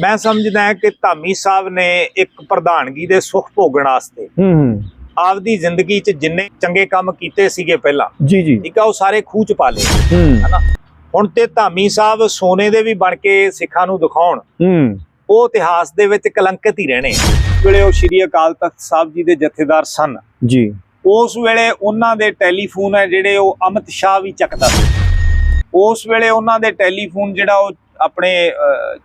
ਮੈਂ ਸਮਝਦਾ ਕਿ ਧਾਮੀ ਸਾਹਿਬ ਨੇ ਇੱਕ ਪ੍ਰਧਾਨਗੀ ਦੇ ਸੁਖ ਭੋਗਣ ਵਾਸਤੇ ਹੂੰ ਆਪਦੀ ਜ਼ਿੰਦਗੀ 'ਚ ਜਿੰਨੇ ਚੰਗੇ ਕੰਮ ਕੀਤੇ ਸੀਗੇ ਪਹਿਲਾਂ ਜੀ ਜੀ। ਠੀਕ ਆ ਉਹ ਸਾਰੇ ਖੂਹ 'ਚ ਪਾ ਲਏ। ਹੂੰ। ਹੁਣ ਤੇ ਧਾਮੀ ਸਾਹਿਬ ਸੋਨੇ ਦੇ ਵੀ ਬਣ ਕੇ ਸਿੱਖਾਂ ਨੂੰ ਦਿਖਾਉਣ ਹੂੰ। ਉਹ ਇਤਿਹਾਸ ਦੇ ਵਿੱਚ ਕਲੰਕਿਤ ਹੀ ਰਹਿਣੇ। ਵੇਲੇ ਉਹ ਸ਼੍ਰੀ ਅਕਾਲ ਤਖਤ ਸਾਹਿਬ ਜੀ ਦੇ ਜਥੇਦਾਰ ਸਨ ਜੀ। ਉਸ ਵੇਲੇ ਉਹਨਾਂ ਦੇ ਟੈਲੀਫੋਨ ਹੈ ਜਿਹੜੇ ਉਹ ਅਮਿਤ ਸ਼ਾਹ ਵੀ ਚੱਕਦਾ ਸੀ। ਉਸ ਵੇਲੇ ਉਹਨਾਂ ਦੇ ਟੈਲੀਫੋਨ ਜਿਹੜਾ ਉਹ ਆਪਣੇ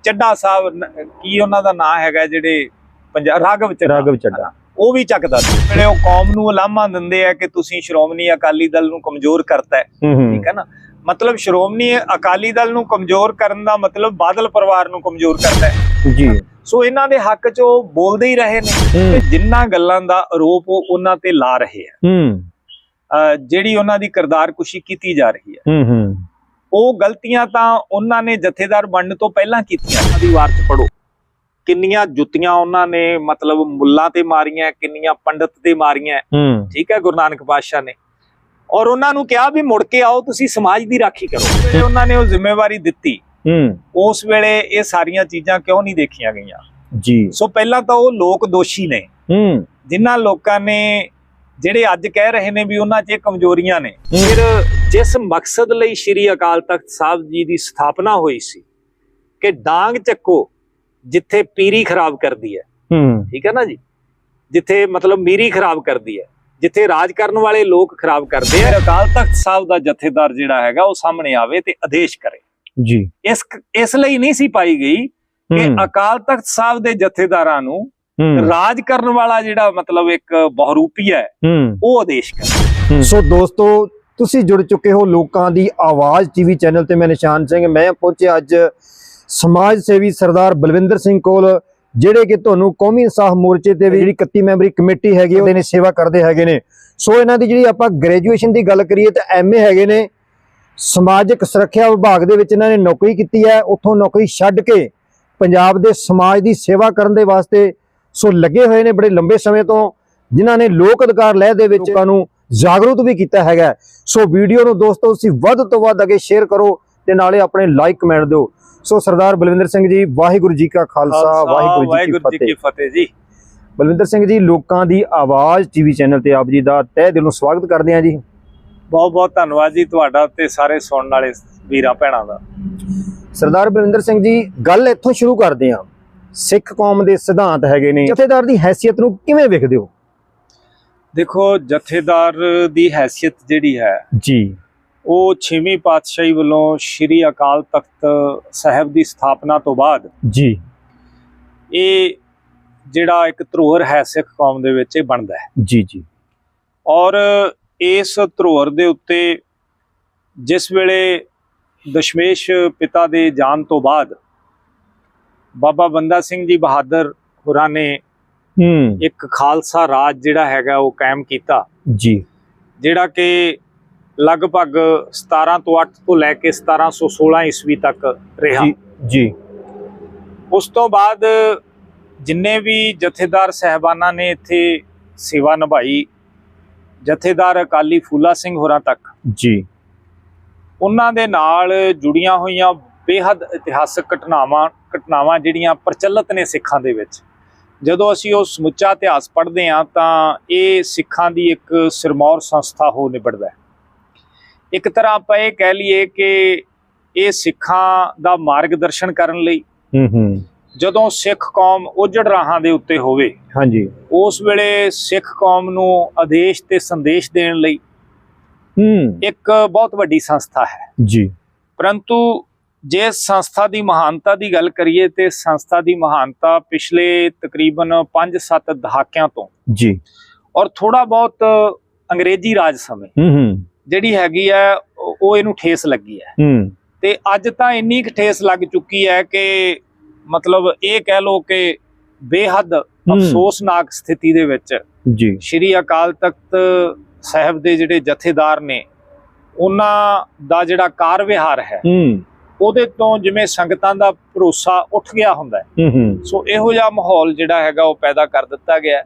ਚੱਡਾ ਸਾਹਿਬ ਕੀ ਉਹਨਾਂ ਦਾ ਨਾਂ ਹੈਗਾ ਜਿਹੜੇ ਪੰਜਾਬ ਰਾਘਵ ਚੱਡਾ। ਰਾਘਵ ਚੱਡਾ। ਉਹ ਵੀ ਚੱਕਦਾ ਸੀ। ਵੇਲੇ ਉਹ ਕੌਮ ਨੂੰ ਉਲਾਮਾ ਦਿੰਦੇ ਆ ਕਿ ਤੁਸੀਂ ਸ਼੍ਰੋਮਣੀ ਅਕਾਲੀ ਦਲ ਨੂੰ ਕਮਜ਼ੋਰ ਕਰਤਾ ਹੈ। ਠੀਕ ਹੈ ਨਾ? ਮਤਲਬ ਸ਼੍ਰੋਮਣੀ ਅਕਾਲੀ ਦਲ ਨੂੰ ਕਮਜ਼ੋਰ ਕਰਨ ਦਾ ਮਤਲਬ ਬਾਦਲ ਪਰਿਵਾਰ ਨੂੰ ਕਮਜ਼ੋਰ ਕਰਦਾ ਹੈ। ਜੀ। ਸੋ ਇਹਨਾਂ ਦੇ ਹੱਕ 'ਚ ਉਹ ਬੋਲਦੇ ਹੀ ਰਹੇ ਨੇ ਤੇ ਜਿੰਨਾ ਗੱਲਾਂ ਦਾ ਆਰੋਪ ਉਹ ਉਹਨਾਂ ਤੇ ਲਾ ਰਹੇ ਆ। ਜਿਹੜੀ ਉਹਨਾਂ ਦੀ ਕਿਰਦਾਰਕੁਸ਼ੀ ਕੀਤੀ ਜਾ ਰਹੀ ਹੈ। ਹੂੰ ਹੂੰ। ਉਹ ਗਲਤੀਆਂ ਤਾਂ ਉਹਨਾਂ ਨੇ ਜਥੇਦਾਰ ਬਣਨ ਤੋਂ ਪਹਿਲਾਂ ਕੀਤੀਆਂ। ਉਹਨਾਂ ਦੀ ਵਾਰ ਚ ਪੜੋ ਕਿੰਨੀਆਂ ਜੁੱਤੀਆਂ ਉਹਨਾਂ ਨੇ ਮਤਲਬ ਮੁੱਲਾਂ ਤੇ ਮਾਰੀਆਂ ਕਿੰਨੀਆਂ ਪੰਡਤ ਤੇ ਮਾਰੀਆਂ। ਠੀਕ ਹੈ ਗੁਰੂ ਨਾਨਕ ਪਾਤਸ਼ਾਹ ਨੇ। ਔਰ ਉਹਨਾਂ ਨੂੰ ਕਿਹਾ ਵੀ ਮੁੜ ਕੇ ਆਓ ਤੁਸੀਂ ਸਮਾਜ ਦੀ ਰਾਖੀ ਕਰੋ। ਜਿਹੜੇ ਉਹਨਾਂ ਨੇ ਉਹ ਜ਼ਿੰਮੇਵਾਰੀ ਦਿੱਤੀ। ਹੂੰ। ਉਸ ਵੇਲੇ ਇਹ ਸਾਰੀਆਂ ਚੀਜ਼ਾਂ ਕਿਉਂ ਨਹੀਂ ਦੇਖੀਆਂ ਗਈਆਂ? ਜੀ। ਸੋ ਪਹਿਲਾਂ ਤਾਂ ਉਹ ਲੋਕ ਦੋਸ਼ੀ ਨੇ। ਹੂੰ। ਜਿਨ੍ਹਾਂ ਲੋਕਾਂ ਨੇ ਜਿਹੜੇ ਅੱਜ ਕਹਿ ਰਹੇ ਨੇ ਵੀ ਉਹਨਾਂ 'ਚ ਇਹ ਕਮਜ਼ੋਰੀਆਂ ਨੇ। ਫਿਰ ਜਿਸ ਮਕਸਦ ਲਈ ਸ੍ਰੀ ਅਕਾਲ ਤਖਤ ਸਾਹਿਬ ਜੀ ਦੀ ਸਥਾਪਨਾ ਹੋਈ ਸੀ ਕਿ ਡਾਂਗ ਚੱਕੋ ਜਿੱਥੇ ਪੀਰੀ ਖਰਾਬ ਕਰਦੀ ਹੈ। ਠੀਕ ਹੈ ਨਾ ਜੀ? ਜਿੱਥੇ ਮਤਲਬ ਮੀਰੀ ਖਰਾਬ ਕਰਦੀ ਹੈ। ਜਿੱਥੇ ਰਾਜ ਕਰਨ ਵਾਲੇ ਲੋਕ ਖਰਾਬ ਕਰਦੇ ਆ। ਅਕਾਲ ਤਖਤ ਸਾਹਿਬ ਦਾ ਜਥੇਦਾਰ ਜਿਹੜਾ ਹੈਗਾ ਉਹ ਸਾਹਮਣੇ ਆਵੇ ਤੇ ਆਦੇਸ਼ ਕਰੇ। ਜੀ। ਇਸ ਇਸ ਲਈ ਨਹੀਂ ਸੀ ਪਾਈ ਗਈ ਕਿ ਅਕਾਲ ਤਖਤ ਸਾਹਿਬ ਦੇ ਜਥੇਦਾਰਾਂ ਨੂੰ ਰਾਜ ਕਰਨ ਵਾਲਾ ਜਿਹੜਾ ਮਤਲਬ ਇੱਕ ਬਹੁਰੂਪੀ ਹੈ ਉਹ ਆਦੇਸ਼ ਕਰੇ ਸੋ ਦੋਸਤੋ ਤੁਸੀਂ ਜੁੜ ਚੁੱਕੇ ਹੋ ਲੋਕਾਂ ਦੀ ਆਵਾਜ਼ ਟੀਵੀ ਚੈਨਲ ਤੇ ਮੈਂ ਨਿਸ਼ਾਨ ਸਿੰਘ। ਮੈਂ ਪਹੁੰਚਿਆ ਅੱਜ ਸਮਾਜ ਸੇਵੀ ਸਰਦਾਰ ਬਲਵਿੰਦਰ ਸਿੰਘ ਕੋਲ ਜਿਹੜੇ ਕਿ ਤੁਹਾਨੂੰ ਕੌਮੀ ਇਨਸਾਫ ਮੋਰਚੇ ਤੇ ਵੀ ਜਿਹੜੀ 31 ਮੈਂਬਰੀ ਕਮੇਟੀ ਹੈਗੀ ਉਹਦੇ ਨੇ ਸੇਵਾ ਕਰਦੇ ਹੈਗੇ ਨੇ। ਸੋ ਇਹਨਾਂ ਦੀ ਜਿਹੜੀ ਆਪਾਂ ਗ੍ਰੈਜੂਏਸ਼ਨ ਦੀ ਗੱਲ ਕਰੀਏ ਤਾਂ ਐਮਏ ਹੈਗੇ ਨੇ। ਸਮਾਜਿਕ ਸੁਰੱਖਿਆ ਵਿਭਾਗ ਦੇ ਵਿੱਚ ਇਹਨਾਂ ਨੇ ਨੌਕਰੀ ਕੀਤੀ ਹੈ। ਉੱਥੋਂ ਨੌਕਰੀ ਛੱਡ ਕੇ ਪੰਜਾਬ ਦੇ ਸਮਾਜ ਦੀ ਸੇਵਾ ਕਰਨ ਦੇ ਵਾਸਤੇ ਸੋ ਲੱਗੇ ਹੋਏ ਨੇ ਬੜੇ ਲੰਬੇ ਸਮੇਂ ਤੋਂ ਜਿਨ੍ਹਾਂ ਨੇ ਲੋਕ ਅਧਿਕਾਰ ਲਹਿ ਦੇ ਵਿੱਚ ਲੋਕਾਂ ਨੂੰ ਜਾਗਰੂਕ ਵੀ ਕੀਤਾ ਹੈਗਾ। ਸੋ ਵੀਡੀਓ ਨੂੰ ਦੋਸਤੋ ਤੁਸੀਂ ਵੱਧ ਤੋਂ ਵੱਧ ਅੱਗੇ ਸ਼ੇਅਰ ਕਰੋ ਤੇ ਨਾਲੇ ਆਪਣੇ ਲਾਈਕ ਕਮੈਂਟ ਦਿਓ। ਸੋ ਸਰਦਾਰ ਬਲਵਿੰਦਰ ਸਿੰਘ ਜੀ ਵਾਹਿਗੁਰੂ ਜੀ ਕਾ ਖਾਲਸਾ ਵਾਹਿਗੁਰੂ ਜੀ ਕੀ ਫਤਿਹ। ਫਤਿਹ ਜੀ। ਬਲਵਿੰਦਰ ਸਿੰਘ ਜੀ ਲੋਕਾਂ ਦੀ ਆਵਾਜ਼ ਟੀਵੀ ਚੈਨਲ ਤੇ ਆਪ ਜੀ ਦਾ ਤਹਿ ਦਿਲੋਂ ਸਵਾਗਤ ਕਰਦੇ ਹਾਂ ਜੀ। ਬਹੁਤ ਬਹੁਤ ਧੰਨਵਾਦ ਜੀ ਤੁਹਾਡਾ ਤੇ ਸਾਰੇ ਸੁਣਨ ਵਾਲੇ ਵੀਰਾਂ ਭੈਣਾਂ ਦਾ। ਸਰਦਾਰ ਬਲਵਿੰਦਰ ਸਿੰਘ ਜੀ ਗੱਲ ਇੱਥੋਂ ਸ਼ੁਰੂ ਕਰਦੇ ਹਾਂ। ਸਿੱਖ ਕੌਮ ਦੇ ਸਿਧਾਂਤ ਹੈਗੇ ਨੇ। ਜਥੇਦਾਰ ਦੀ ਹੈਸੀਅਤ ਨੂੰ ਕਿਵੇਂ ਵੇਖਦੇ ਹੋ? ਦੇਖੋ ਜਥੇਦਾਰ ਦੀ ਹੈਸੀਅਤ ਜਿਹੜੀ ਹੈ ਜੀ। ਉਹ 6ਵੀਂ ਪਾਤਸ਼ਾਹੀ ਵੱਲੋਂ ਸ੍ਰੀ ਅਕਾਲ ਤਖਤ ਸਾਹਿਬ ਦੀ ਸਥਾਪਨਾ ਤੋਂ ਬਾਅਦ ਜੀ। ਇਹ ਜਿਹੜਾ ਇੱਕ ਧਰੋਹਰ ਹੈ ਸਿੱਖ ਕੌਮ ਦੇ ਵਿੱਚ ਇਹ ਬਣਦਾ ਹੈ। ਜੀ ਜੀ। ਔਰ ਇਸ ਧਰੋਹਰ ਦੇ ਉੱਤੇ ਜਿਸ ਵੇਲੇ ਦਸ਼ਮੇਸ਼ ਪਿਤਾ ਦੇ ਜਾਣ ਤੋਂ ਬਾਅਦ ਬਾਬਾ ਬੰਦਾ ਸਿੰਘ ਜੀ ਬਹਾਦਰ ਹੋਰਾਂ ਨੇ ਹੂੰ। ਇੱਕ ਖਾਲਸਾ ਰਾਜ ਜਿਹੜਾ ਹੈਗਾ ਉਹ ਕਾਇਮ ਕੀਤਾ। ਜੀ। ਜਿਹੜਾ ਕਿ ਲਗਭਗ 17 ਤੋਂ 8 ਤੋਂ ਲੈ ਕੇ 1716 ਈਸਵੀ ਤੱਕ ਰਿਹਾ। ਜੀ। ਉਸ ਤੋਂ ਬਾਅਦ ਜਿੰਨੇ ਵੀ ਜਥੇਦਾਰ ਸਹਿਬਾਨਾਂ ਨੇ ਇੱਥੇ ਸੇਵਾ ਨਿਭਾਈ ਜਥੇਦਾਰ ਅਕਾਲੀ ਫੂਲਾ ਸਿੰਘ ਹੋਰਾਂ ਤੱਕ ਜੀ। ਉਹਨਾਂ ਦੇ ਨਾਲ ਜੁੜੀਆਂ ਹੋਈਆਂ ਬੇਹੱਦ ਇਤਿਹਾਸਕ ਘਟਨਾਵਾਂ ਘਟਨਾਵਾਂ ਜਿਹੜੀਆਂ ਪ੍ਰਚਲਿਤ ਨੇ ਸਿੱਖਾਂ ਦੇ ਵਿੱਚ। ਜਦੋਂ ਅਸੀਂ ਉਹ ਸਮੁੱਚਾ ਇਤਿਹਾਸ ਪੜ੍ਹਦੇ ਹਾਂ ਤਾਂ ਇਹ ਸਿੱਖਾਂ ਦੀ ਇੱਕ ਸਿਰਮੌਰ ਸੰਸਥਾ ਹੋ ਨਿਬੜਦਾ ਹੈ। ਇੱਕ ਤਰ੍ਹਾਂ ਆਪਾਂ ਇਹ ਕਹਿ ਲਈਏ ਕਿ ਇਹ ਸਿੱਖਾਂ ਦਾ ਮਾਰਗਦਰਸ਼ਨ ਕਰਨ ਲਈ ਹੂੰ ਹੂੰ। ਜਦੋਂ ਸਿੱਖ ਕੌਮ ਉਜੜ ਰਾਹਾਂ ਦੇ ਉੱਤੇ ਹੋਵੇ ਹਾਂਜੀ। ਉਸ ਵੇਲੇ ਸਿੱਖ ਕੌਮ ਨੂੰ ਆਦੇਸ਼ ਤੇ ਸੰਦੇਸ਼ ਦੇਣ ਲਈ ਹੂੰ। ਇੱਕ ਬਹੁਤ ਵੱਡੀ ਸੰਸਥਾ ਹੈ। ਜੀ। ਪਰੰਤੂ ਜੇ ਸੰਸਥਾ ਦੀ ਮਹਾਨਤਾ ਦੀ ਗੱਲ ਕਰੀਏ ਤੇ ਸੰਸਥਾ ਦੀ ਮਹਾਨਤਾ ਪਿਛਲੇ ਤਕਰੀਬਨ 5-7 ਦਹਾਕਿਆਂ ਤੋਂ। ਜੀ। ਔਰ ਥੋੜਾ ਬਹੁਤ ਅੰਗਰੇਜ਼ੀ ਰਾਜ ਸਮੇਂ ਹੂੰ ਹੂੰ। ਜਿਹੜੀ ਹੈਗੀ ਹੈ ਉਹ ਇਹਨੂੰ ਠੇਸ ਲੱਗੀ ਹੈ। ਹੂੰ। ਤੇ ਅੱਜ ਤਾਂ ਇੰਨੀ ਕੁ ਠੇਸ ਲੱਗ ਚੁੱਕੀ ਹੈ ਕਿ ਮਤਲਬ ਇਹ ਕਹਿ ਲਓ ਕਿ ਬੇਹੱਦ ਅਫਸੋਸਨਾਕ ਸਥਿਤੀ ਦੇ ਵਿੱਚ ਜੀ। ਸ਼੍ਰੀ ਅਕਾਲ ਤਖਤ ਸਾਹਿਬ ਦੇ ਜਿਹੜੇ ਜਥੇਦਾਰ ਨੇ ਉਹਨਾਂ ਦਾ ਜਿਹੜਾ ਕਾਰ ਵਿਹਾਰ ਹੈ ਹੂੰ। ਉਹਦੇ ਤੋਂ ਜਿਵੇਂ ਸੰਗਤਾਂ ਦਾ ਭਰੋਸਾ ਉੱਠ ਗਿਆ ਹੁੰਦਾ ਸੋ ਇਹੋ ਜਿਹਾ ਮਾਹੌਲ ਜਿਹੜਾ ਹੈਗਾ ਉਹ ਪੈਦਾ ਕਰ ਦਿੱਤਾ ਗਿਆ